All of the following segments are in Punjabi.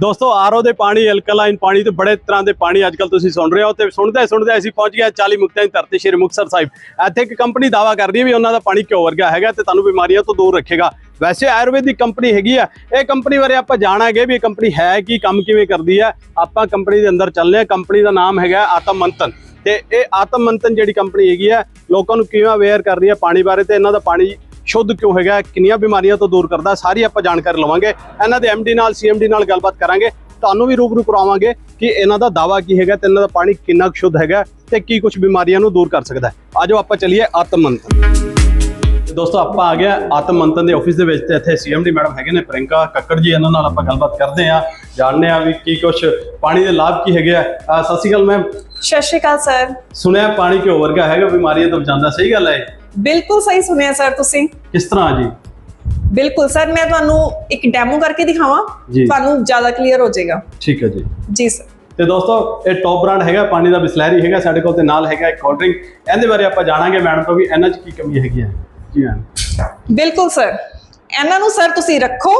ਦੋਸਤੋ, ਆਰਓ ਦੇ ਪਾਣੀ ਅਲਕਲਾਈਨ ਪਾਣੀ ਤੇ ਬੜੇ ਤਰ੍ਹਾਂ ਦੇ ਪਾਣੀ ਅੱਜਕੱਲ ਤੁਸੀਂ ਸੁਣ ਰਹੇ ਹੋ ਤੇ ਸੁਣਦੇ ਸੁਣਦੇ ਅਸੀਂ ਪਹੁੰਚ ਗਏ 40 ਮੁਕਤਿਆਂ ਦੀ ਧਰਤੀ, ਸ਼੍ਰੀ ਮੁਕਤਸਰ ਸਾਹਿਬ। ਇੱਥੇ ਇੱਕ ਕੰਪਨੀ ਦਾਵਾ ਕਰਦੀ ਹੈ ਵੀ ਉਹਨਾਂ ਦਾ ਪਾਣੀ ਘਿਓ ਵਰਗਾ ਹੈਗਾ ਤੇ ਤੁਹਾਨੂੰ ਬਿਮਾਰੀਆਂ ਤੋਂ ਦੂਰ ਰੱਖੇਗਾ। ਵੈਸੇ ਆਯੁਰਵੈਦਿਕ ਕੰਪਨੀ ਹੈਗੀ ਆ। ਇਹ ਕੰਪਨੀ ਬਾਰੇ ਆਪਾਂ ਜਾਣਾਂਗੇ ਵੀ ਇਹ ਕੰਪਨੀ ਹੈ ਕੀ, ਕੰਮ ਕਿਵੇਂ ਕਰਦੀ ਹੈ। ਆਪਾਂ ਕੰਪਨੀ ਦੇ ਅੰਦਰ ਚੱਲਦੇ ਹਾਂ। ਕੰਪਨੀ ਦਾ ਨਾਮ ਹੈਗਾ ਆਤਮ ਮੰਤਨ ਤੇ ਇਹ ਆਤਮ ਮੰਤਨ ਜਿਹੜੀ ਕੰਪਨੀ ਹੈਗੀ ਹੈ, ਲੋਕਾਂ ਨੂੰ ਕਿਵੇਂ ਅਵੇਅਰ ਕਰ ਰਹੀ ਹੈ ਪਾਣੀ ਬਾਰੇ ਤੇ ਇਹਨਾਂ ਦਾ ਪਾਣੀ ਸ਼ੁੱਧ ਕਿਉਂ ਹੈਗਾ ਕਿੰਨੀਆਂ ਬਿਮਾਰੀਆਂ ਤੋਂ ਦੂਰ ਕਰਦਾ ਸਾਰੀ ਆਪਾਂ ਜਾਣਕਾਰੀ ਲਵਾਂਗੇ। ਇਹਨਾਂ ਦੇ ਐਮਡੀ ਨਾਲ ਸੀਐਮਡੀ ਨਾਲ ਗੱਲਬਾਤ ਕਰਾਂਗੇ। ਤੁਹਾਨੂੰ ਵੀ ਰੂਬਰੂ ਕਰਾਵਾਂਗੇ ਕਿ ਇਹਨਾਂ ਦਾ ਦਾਵਾ ਕੀ ਹੈਗਾ ਤੇ ਇਹਨਾਂ ਦਾ ਪਾਣੀ ਕਿੰਨਾ ਕੁ ਸ਼ੁੱਧ ਹੈਗਾ ਤੇ ਕੀ ਕੁਝ ਬਿਮਾਰੀਆਂ ਨੂੰ ਦੂਰ ਕਰ ਸਕਦਾ ਆਜੋ ਆਪਾਂ ਚੱਲੀਏ ਆਤਮ ਮੰਤਨ ਤੇ ਦੋਸਤੋ ਆਪਾਂ ਆ ਗਿਆ ਆਤਮ ਮੰਤਨ ਦੇ ਆਫਿਸ ਦੇ ਵਿੱਚ ਤੇ ਇੱਥੇ ਸੀਐਮਡੀ ਮੈਡਮ ਹੈਗੇ ਨੇ ਪ੍ਰਿੰਕਾ ਕੱਕੜ ਜੀ ਇਹਨਾਂ ਨਾਲ ਆਪਾਂ ਗੱਲਬਾਤ ਕਰਦੇ ਆ ਜਾਣਦੇ ਆ ਵੀ ਕੀ ਕੁਝ ਪਾਣੀ ਦੇ ਲਾਭ ਕੀ ਹੈਗੇ ਆ। ਸਤਿ ਸ਼੍ਰੀ ਅਕਾਲ ਮੈਮ। ਸਤਿ ਸ਼੍ਰੀ ਅਕਾਲ ਸਰ। ਸੁਣਿਆ ਪਾਣੀ ਘਿਓ ਵਰਗਾ ਹੈਗਾ ਬਿਮਾਰੀਆਂ ਤੋਂ ਬਚਾਉਂਦਾ ਸਹੀ ਗੱਲ ਹੈ? ਬਿਲਕੁਲ ਸਹੀ ਸੁਣਿਆ ਸਰ ਤੁਸੀਂ। ਕਿਸ ਤਰ੍ਹਾਂ ਜੀ? ਬਿਲਕੁਲ ਸਰ ਮੈਂ ਤੁਹਾਨੂੰ ਇੱਕ ਡੈਮੋ ਕਰਕੇ ਦਿਖਾਵਾਂ। ਤੁਹਾਨੂੰ ਜ਼ਿਆਦਾ ਕਲੀਅਰ ਹੋ ਜਾਏਗਾ। ਠੀਕ ਹੈ ਜੀ। ਜੀ ਸਰ ਤੇ ਦੋਸਤੋ ਇਹ ਟੌਪ ਬ੍ਰਾਂਡ ਹੈਗਾ ਪਾਣੀ ਦਾ ਬਿਸਲੈਰੀ ਹੈਗਾ ਸਾਡੇ ਕੋਲ ਤੇ ਨਾਲ ਹੈਗਾ ਇੱਕ ਕੋਲਡ ਡਰਿੰਕ ਇਹਦੇ ਬਾਰੇ ਆਪਾਂ ਜਾਣਾਂਗੇ ਮੈਡਮ ਤੋਂ ਵੀ ਇਹਨਾਂ 'ਚ ਕੀ ਕਮੀ ਹੈਗੀ ਹੈ। ਜੀ ਮੈਮ ਬਿਲਕੁਲ ਸਰ ਇਹਨਾਂ ਨੂੰ ਸਰ ਤੁਸੀਂ ਰੱਖੋ।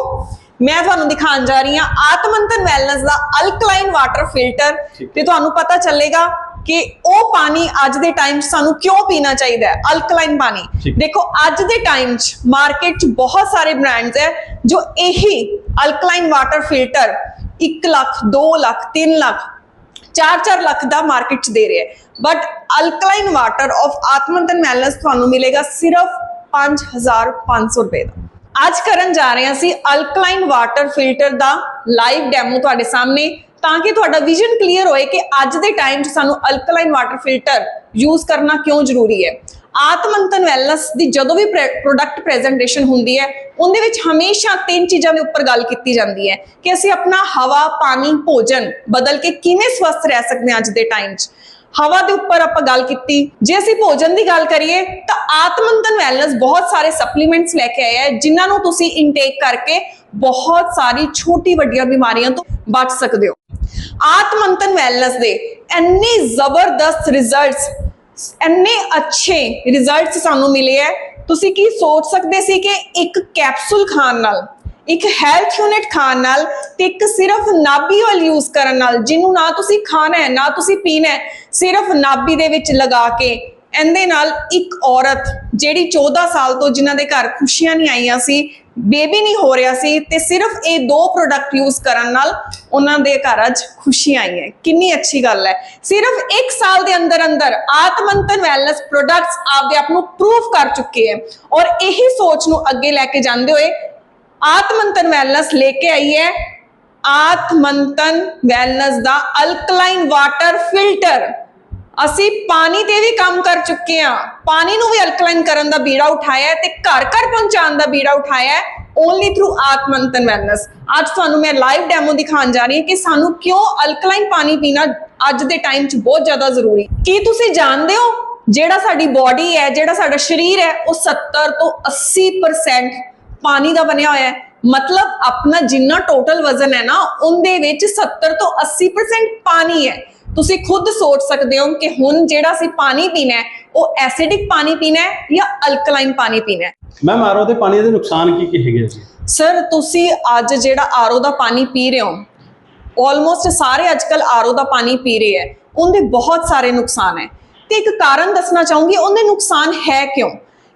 ਮੈਂ ਤੁਹਾਨੂੰ ਦਿਖਾਉਣ ਜਾ ਰਹੀ ਹਾਂ ਆਤਮੰਤਨ ਵੈਲਨੈਸ ਦਾ ਅਲਕਲਾਈਨ ਵਾਟਰ ਫਿਲਟਰ। ਤੇ ਤੁਹਾਨੂੰ ਪਤਾ ਚੱਲੇਗਾ ਕਿ ਉਹ ਪਾਣੀ ਅੱਜ ਦੇ ਟਾਈਮ 'ਚ ਸਾਨੂੰ ਕਿਉਂ ਪੀਣਾ ਚਾਹੀਦਾ ਹੈ? ਅਲਕਲਾਈਨ ਪਾਣੀ। ਦੇਖੋ ਅੱਜ ਦੇ ਟਾਈਮ 'ਚ ਮਾਰਕੀਟ 'ਚ ਬਹੁਤ ਸਾਰੇ ਬ੍ਰਾਂਡਸ ਹੈ ਜੋ ਇਹੀ alkaline water filter 1 lakh 2 lakh 3 lakh 4-4 lakh ਦਾ ਮਾਰਕੀਟ 'ਚ ਦੇ ਰਿਹਾ ਹੈ। But alkaline water of Atmantan wellness ਤੁਹਾਨੂੰ ਮਿਲੇਗਾ ਸਿਰਫ 5500 ਰੁਪਏ ਦਾ। ਅੱਜ ਕਰਨ ਜਾ ਰਹੇ ਹਾਂ ਅਸੀਂ ਅਲਕਲਾਈਨ ਵਾਟਰ ਫਿਲਟਰ ਦਾ ਲਾਈਵ ਡੈਮੋ ਤੁਹਾਡੇ ਸਾਹਮਣੇ। ਤਾਂ ਕਿ ਤੁਹਾਡਾ ਵਿਜ਼ਨ ਕਲੀਅਰ ਹੋਏ ਕਿ ਅੱਜ ਦੇ ਟਾਈਮ 'ਚ ਸਾਨੂੰ ਅਲਕਲਾਈਨ ਵਾਟਰ ਫਿਲਟਰ ਯੂਜ਼ ਕਰਨਾ ਕਿਉਂ ਜ਼ਰੂਰੀ ਹੈ। ਆਤਮੰਤਨ ਵੈਲਨੈਸ ਦੀ ਜਦੋਂ ਵੀ ਪ੍ਰੋਡਕਟ ਪ੍ਰੈਜੈਂਟੇਸ਼ਨ ਹੁੰਦੀ ਹੈ, ਉਹਦੇ ਵਿੱਚ ਹਮੇਸ਼ਾ ਤਿੰਨ ਚੀਜ਼ਾਂ ਦੇ ਉੱਪਰ ਗੱਲ ਕੀਤੀ ਜਾਂਦੀ ਹੈ ਕਿ ਅਸੀਂ ਆਪਣਾ ਹਵਾ, ਪਾਣੀ, ਭੋਜਨ ਬਦਲ ਕੇ ਕਿਵੇਂ ਸਵਸਥ ਰਹਿ ਸਕਦੇ ਹਾਂ ਅੱਜ ਦੇ ਟਾਈਮ 'ਚ। ਹਵਾ ਦੇ ਉੱਪਰ ਆਪਾਂ ਗੱਲ ਕੀਤੀ, ਜੇ ਅਸੀਂ ਭੋਜਨ ਦੀ ਗੱਲ ਕਰੀਏ, ਤਾਂ ਆਤਮੰਤਨ ਵੈਲਨੈਸ ਬਹੁਤ ਸਾਰੇ ਸਪਲੀਮੈਂਟਸ ਲੈ ਕੇ ਆਇਆ ਹੈ, ਜਿਨ੍ਹਾਂ ਨੂੰ ਤੁਸੀਂ ਇਨਟੇਕ ਕਰਕੇ ਬਹੁਤ ਸਾਰੀ ਛੋਟੀ ਵੱਡੀਆਂ ਬਿਮਾਰੀਆਂ ਤੋਂ ਬਚ ਸਕਦੇ ਹੋ। ਆਤਮੰਤਨ ਵੈਲਨੈਸ ਦੇ ਇੰਨੇ ਜ਼ਬਰਦਸਤ ਰਿਜ਼ਲਟਸ ਇੰਨੇ ਅੱਛੇ ਰਿਜ਼ਲਟਸ ਸਾਨੂੰ ਮਿਲੇ ਹੈ। ਤੁਸੀਂ ਕੀ ਸੋਚ ਸਕਦੇ ਸੀ ਕਿ ਇੱਕ ਕੈਪਸੂਲ ਖਾਣ ਨਾਲ, ਇੱਕ ਹੈਲਥ ਯੂਨਿਟ ਖਾਣ ਨਾਲ ਤੇ ਇੱਕ ਸਿਰਫ ਨਾਭੀ ਵਾਲ ਯੂਜ਼ ਕਰਨ ਨਾਲ, ਜਿਹਨੂੰ ਨਾ ਤੁਸੀਂ ਖਾਣਾ ਹੈ, ਨਾ ਤੁਸੀਂ ਪੀਣਾ ਹੈ, ਸਿਰਫ ਨਾਭੀ ਦੇ ਵਿੱਚ ਲਗਾ ਕੇ ਇਹਦੇ ਨਾਲ ਇੱਕ ਔਰਤ ਜਿਹੜੀ 14 ਸਾਲ ਤੋਂ ਜਿਨ੍ਹਾਂ ਦੇ ਘਰ ਖੁਸ਼ੀਆਂ ਨਹੀਂ ਆਈਆਂ ਸੀ ਬੇਬੀ ਨਹੀਂ ਹੋ ਰਿਹਾ ਸੀ ਤੇ ਸਿਰਫ ਇਹ ਦੋ ਪ੍ਰੋਡਕਟ ਯੂਜ਼ ਕਰਨ ਨਾਲ ਉਹਨਾਂ ਦੇ ਘਰ ਅੱਜ ਖੁਸ਼ੀ ਆਈ ਹੈ। ਕਿੰਨੀ ਅੱਛੀ ਗੱਲ ਹੈ। ਸਿਰਫ 1 ਸਾਲ ਦੇ ਅੰਦਰ ਅੰਦਰ ਆਤਮੰਤਨ ਵੈਲਨੈਸ ਪ੍ਰੋਡਕਟਸ ਆਪਦੇ ਆਪ ਨੂੰ ਪ੍ਰੂਫ ਕਰ ਚੁੱਕੇ ਹੈ। ਔਰ ਇਹੀ ਸੋਚ ਨੂੰ ਅੱਗੇ ਲੈ ਕੇ ਜਾਂਦੇ ਹੋਏ ਆਤਮੰਤਨ ਵੈਲਨੈਸ ਲੈ ਕੇ ਆਈ ਹੈ। ਆਤਮੰਤਨ ਵੈਲਨੈਸ ਦਾ ਅਲਕਲਾਈਨ ਵਾਟਰ ਫਿਲਟਰ ਅਸੀਂ ਪਾਣੀ ਤੇ ਵੀ ਕੰਮ ਕਰ ਚੁੱਕੇ ਹਾਂ। ਪਾਣੀ ਨੂੰ ਵੀ ਅਲਕਲਾਈਨ ਕਰਨ ਦਾ ਬੀੜਾ ਉਠਾਇਆ ਹੈ ਤੇ ਘਰ ਘਰ ਪਹੁੰਚਾਉਣ ਦਾ ਬੀੜਾ ਉਠਾਇਆ ਓਨਲੀ ਥਰੂ ਆਤਮੰਤਨ ਵੈਲਨੈਸ ਅੱਜ ਤੁਹਾਨੂੰ ਮੈਂ ਲਾਈਵ ਡੈਮੋ ਦਿਖਾਉਣ ਜਾ ਰਹੀ ਹਾਂ ਕਿ ਸਾਨੂੰ ਕਿਉਂ ਅਲਕਲਾਈਨ ਪਾਣੀ ਪੀਣਾ ਅੱਜ ਦੇ ਟਾਈਮ 'ਚ ਬਹੁਤ ਜ਼ਿਆਦਾ ਜ਼ਰੂਰੀ। ਕੀ ਤੁਸੀਂ ਜਾਣਦੇ ਹੋ? ਜਿਹੜਾ ਸਾਡੀ ਬਾਡੀ ਹੈ, ਜਿਹੜਾ ਸਾਡਾ ਸਰੀਰ ਹੈ, ਉਹ 70 ਤੋਂ 80% ਪਾਣੀ ਦਾ ਬਣਿਆ ਹੋਇਆ ਹੈ। ਮਤਲਬ ਆਪਣਾ ਜਿੰਨਾ ਟੋਟਲ ਵਜ਼ਨ ਹੈ ਨਾ, ਉਹਦੇ ਵਿੱਚ 70 ਤੋਂ 80% ਪਾਣੀ ਹੈ। ਤੁਸੀਂ ਖੁਦ ਸੋਚ ਸਕਦੇ ਹੋ ਕਿ ਹੁਣ ਜਿਹੜਾ ਅਸੀਂ ਪਾਣੀ ਪੀਣਾ ਹੈ ਉਹ ਐਸਿਡਿਕ ਪਾਣੀ ਪੀਣਾ ਹੈ ਜਾਂ ਅਲਕਲਾਈਨ ਪਾਣੀ ਪੀਣਾ ਹੈ? ਮੈਮ ਆਰਓ ਦੇ ਪਾਣੀ ਦੇ ਨੁਕਸਾਨ ਕੀ ਕੀ ਹੈਗੇ ਜੀ? ਸਰ ਤੁਸੀਂ ਅੱਜ ਜਿਹੜਾ ਆਰਓ ਦਾ ਪਾਣੀ ਪੀ ਰਹੇ ਹੋ ਆਲਮੋਸਟ ਸਾਰੇ ਅੱਜਕੱਲ ਆਰਓ ਦਾ ਪਾਣੀ ਪੀ ਰਹੇ ਹੈ ਉਹਦੇ ਬਹੁਤ ਸਾਰੇ ਨੁਕਸਾਨ ਹੈ। ਤੇ ਇੱਕ ਕਾਰਨ ਦੱਸਣਾ ਚਾਹੂੰਗੀ ਉਹਦੇ ਨੁਕਸਾਨ ਹੈ ਕਿਉਂ?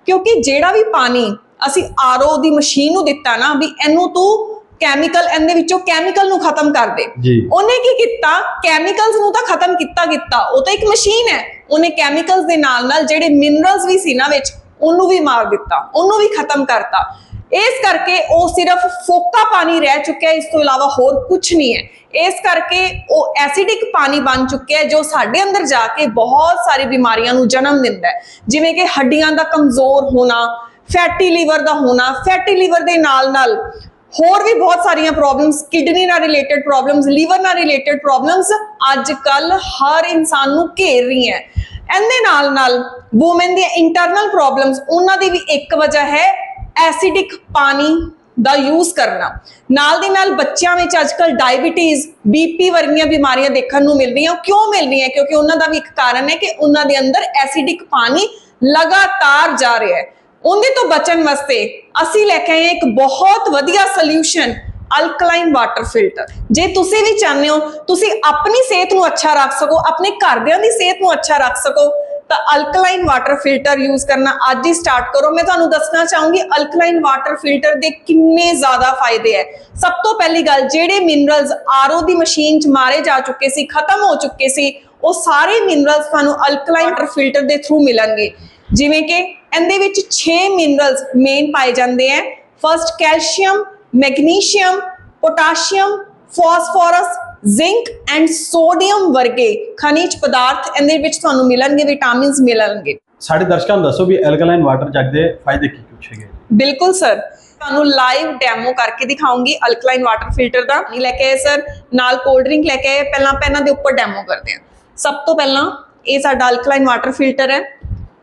ਕਿਉਂਕਿ ਜਿਹੜਾ ਵੀ ਪਾਣੀ ਅਸੀਂ ਆਰਓ ਦੀ ਮਸ਼ੀਨ ਨੂੰ ਦਿੱਤਾ ਨਾ ਵੀ ਇਹਨੂੰ ਤੂੰ ਕੈਮੀਕਲ ਇਹਦੇ ਵਿੱਚੋਂ ਕੈਮੀਕਲ ਨੂੰ ਖਤਮ ਕਰ ਦੇ। ਉਹਨੇ ਕੀ ਕੀਤਾ? ਕੈਮੀਕਲਸ ਨੂੰ ਤਾਂ ਖਤਮ ਕੀਤਾ ਕੀਤਾ। ਉਹ ਤਾਂ ਇੱਕ ਮਸ਼ੀਨ ਹੈ। ਉਹਨੇ ਕੈਮੀਕਲਸ ਦੇ ਨਾਲ ਨਾਲ ਜਿਹੜੇ ਮਿਨਰਲਸ ਵੀ ਸੀ ਨਾ ਵਿੱਚ ਉਹਨੂੰ ਵੀ ਮਾਰ ਦਿੱਤਾ। ਉਹਨੂੰ ਵੀ ਖਤਮ ਕਰਤਾ। ਇਸ ਕਰਕੇ ਉਹ ਸਿਰਫ ਫੋਕਾ ਪਾਣੀ ਰਹਿ ਚੁੱਕਿਆ ਇਸ ਤੋਂ ਇਲਾਵਾ ਹੋਰ ਕੁਝ ਨਹੀਂ ਹੈ। ਇਸ ਕਰਕੇ ਉਹ ਐਸਿਡਿਕ ਪਾਣੀ ਬਣ ਚੁੱਕਿਆ ਜੋ ਸਾਡੇ ਅੰਦਰ ਜਾ ਕੇ ਬਹੁਤ ਸਾਰੀ ਬਿਮਾਰੀਆਂ ਨੂੰ ਜਨਮ ਦਿੰਦਾ ਹੈ। ਜਿਵੇਂ ਕਿ ਹੱਡੀਆਂ ਦਾ ਕਮਜ਼ੋਰ ਹੋਣਾ ਫੈਟੀ ਲੀਵਰ ਦਾ ਹੋਣਾ ਫੈਟੀ ਲੀਵਰ ਦੇ ਨਾਲ ਨਾਲ ਹੋਰ ਵੀ ਬਹੁਤ ਸਾਰੀਆਂ ਪ੍ਰੋਬਲਮਸ ਕਿਡਨੀ ਨਾਲ ਰਿਲੇਟਡ ਪ੍ਰੋਬਲਮਸ ਲੀਵਰ ਨਾਲ ਰਿਲੇਟਡ ਪ੍ਰੋਬਲਮਸ ਅੱਜ ਕੱਲ ਹਰ ਇਨਸਾਨ ਨੂੰ ਘੇਰ ਰਹੀਆਂ ਇਹਦੇ ਨਾਲ ਨਾਲ ਔਮਨ ਦੀਆਂ ਇੰਟਰਨਲ ਪ੍ਰੋਬਲਮਸ ਉਹਨਾਂ ਦੀ ਵੀ ਇੱਕ ਵਜ੍ਹਾ ਹੈ ਐਸਿਡਿਕ ਪਾਣੀ ਦਾ ਯੂਜ਼ ਕਰਨਾ। ਨਾਲ ਦੀ ਨਾਲ ਬੱਚਿਆਂ ਵਿੱਚ ਅੱਜਕੱਲ ਡਾਇਬੀਟੀਜ਼ ਬੀਪੀ ਵਰਗੀਆਂ ਬਿਮਾਰੀਆਂ ਦੇਖਣ ਨੂੰ ਮਿਲ ਰਹੀਆਂ ਉਹ ਕਿਉਂ ਮਿਲ ਰਹੀਆਂ ਕਿਉਂਕਿ ਉਹਨਾਂ ਦਾ ਵੀ ਇੱਕ ਕਾਰਨ ਹੈ ਕਿ ਉਹਨਾਂ ਦੇ ਅੰਦਰ ਐਸਿਡਿਕ ਪਾਣੀ ਲਗਾਤਾਰ ਜਾ ਰਿਹਾ ਹੈ। ਉਹਦੇ ਤੋਂ ਬਚਣ ਵਾਸਤੇ ਅਸੀਂ ਲੈ ਕੇ ਆਏ ਇੱਕ ਬਹੁਤ ਵਧੀਆ ਸੋਲੂਸ਼ਨ ਅਲਕਲਾਈਨ ਵਾਟਰ ਫਿਲਟਰ ਜੇ ਤੁਸੀਂ ਵੀ ਚਾਹੁੰਦੇ ਹੋ, ਤੁਸੀਂ ਆਪਣੀ ਸਿਹਤ ਨੂੰ ਅੱਛਾ ਰੱਖ ਸਕੋ, ਆਪਣੇ ਘਰਦਿਆਂ ਦੀ ਸਿਹਤ ਨੂੰ ਅੱਛਾ ਰੱਖ ਸਕੋ, ਤਾਂ ਅਲਕਲਾਈਨ ਵਾਟਰ ਫਿਲਟਰ ਯੂਜ਼ ਕਰਨਾ ਅੱਜ ਹੀ ਸਟਾਰਟ ਕਰੋ। ਮੈਂ ਤੁਹਾਨੂੰ ਦੱਸਣਾ ਚਾਹੂੰਗੀ ਅਲਕਲਾਈਨ ਵਾਟਰ ਫਿਲਟਰ ਦੇ ਕਿੰਨੇ ਜ਼ਿਆਦਾ ਫਾਇਦੇ ਹੈ ਸਭ ਤੋਂ ਪਹਿਲੀ ਗੱਲ, ਜਿਹੜੇ ਮਿਨਰਲਸ ਆਰਓ ਦੀ ਮਸ਼ੀਨ 'ਚ ਮਾਰੇ ਜਾ ਚੁੱਕੇ ਸੀ, ਖਤਮ ਹੋ ਚੁੱਕੇ ਸੀ, ਉਹ ਸਾਰੇ ਮਿਨਰਲਸ ਤੁਹਾਨੂੰ ਅਲਕਲਾਈਨ ਵਾਟਰ ਫਿਲਟਰ ਦੇ ਥਰੂ ਮਿਲਣਗੇ। ਜਿਵੇਂ ਕਿ ਇਹਦੇ ਵਿੱਚ 6 ਮਿਨਰਲਸ ਮੇਨ ਪਾਏ ਜਾਂਦੇ ਹੈ first calcium magnesium potassium phosphorus zinc and sodium ਵਰਗੇ ਖਣਿਜ ਪਦਾਰਥ ਇਹਦੇ ਵਿੱਚ ਤੁਹਾਨੂੰ ਮਿਲਣਗੇ ਵਿਟਾਮਿਨਸ ਮਿਲਣਗੇ। ਸਾਡੇ ਦਰਸ਼ਕਾਂ ਨੂੰ ਦੱਸੋ ਵੀ ਐਲਕਲਾਈਨ ਵਾਟਰ ਜੱਗ ਦੇ ਫਾਇਦੇ ਕੀ ਕੁਛ ਹੈਗੇ? ਬਿਲਕੁਲ ਸਰ। ਤੁਹਾਨੂੰ ਲਾਈਵ ਡੈਮੋ ਕਰਕੇ ਦਿਖਾਉਂਗੀ ਅਲਕਲਾਈਨ ਵਾਟਰ ਫਿਲਟਰ ਦਾ। ਨਹੀਂ ਲੈ ਕੇ ਆਏ ਸਰ ਨਾਲ ਕੋਲਡ ਡਰਿੰਕ ਲੈ ਕੇ ਆਏ। ਪਹਿਲਾਂ ਆਪਾਂ ਇਹਨਾਂ ਦੇ ਉੱਪਰ ਡੈਮੋ ਕਰਦੇ ਹਾਂ। ਸਭ ਤੋਂ ਪਹਿਲਾਂ ਇਹ ਸਾਡਾ ਅਲਕਲਾਈਨ ਵਾਟਰ ਫਿਲਟਰ ਹੈ।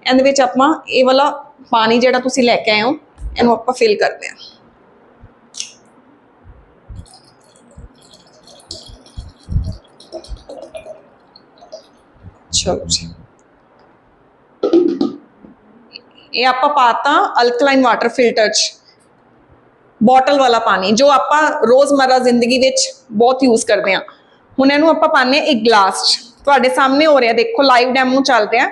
ਇਹਦੇ ਵਿੱਚ ਆਪਾਂ ਇਹ ਵਾਲਾ ਪਾਣੀ ਜਿਹੜਾ ਤੁਸੀਂ ਲੈ ਕੇ ਆਏ ਹੋ, ਇਹਨੂੰ ਆਪਾਂ ਫਿਲ ਕਰਦੇ ਹਾਂ। ਚਲੋ ਜੀ। ਇਹ ਆਪਾਂ ਪਾਤਾ ਅਲਕਲਾਈਨ ਵਾਟਰ ਫਿਲਟਰ ਚ। ਬੋਟਲ ਵਾਲਾ ਪਾਣੀ, ਜੋ ਆਪਾਂ ਰੋਜ਼ਮਰਰਾ ਜ਼ਿੰਦਗੀ ਵਿੱਚ ਬਹੁਤ ਯੂਜ਼ ਕਰਦੇ ਹਾਂ। ਹੁਣ ਇਹਨੂੰ ਆਪਾਂ ਪਾਣੇ ਇੱਕ ਗਲਾਸ ਚ। ਤੁਹਾਡੇ ਸਾਹਮਣੇ ਹੋ ਰਿਹਾ, ਦੇਖੋ ਲਾਈਵ ਡੈਮੋ ਚੱਲ ਰਿਹਾ।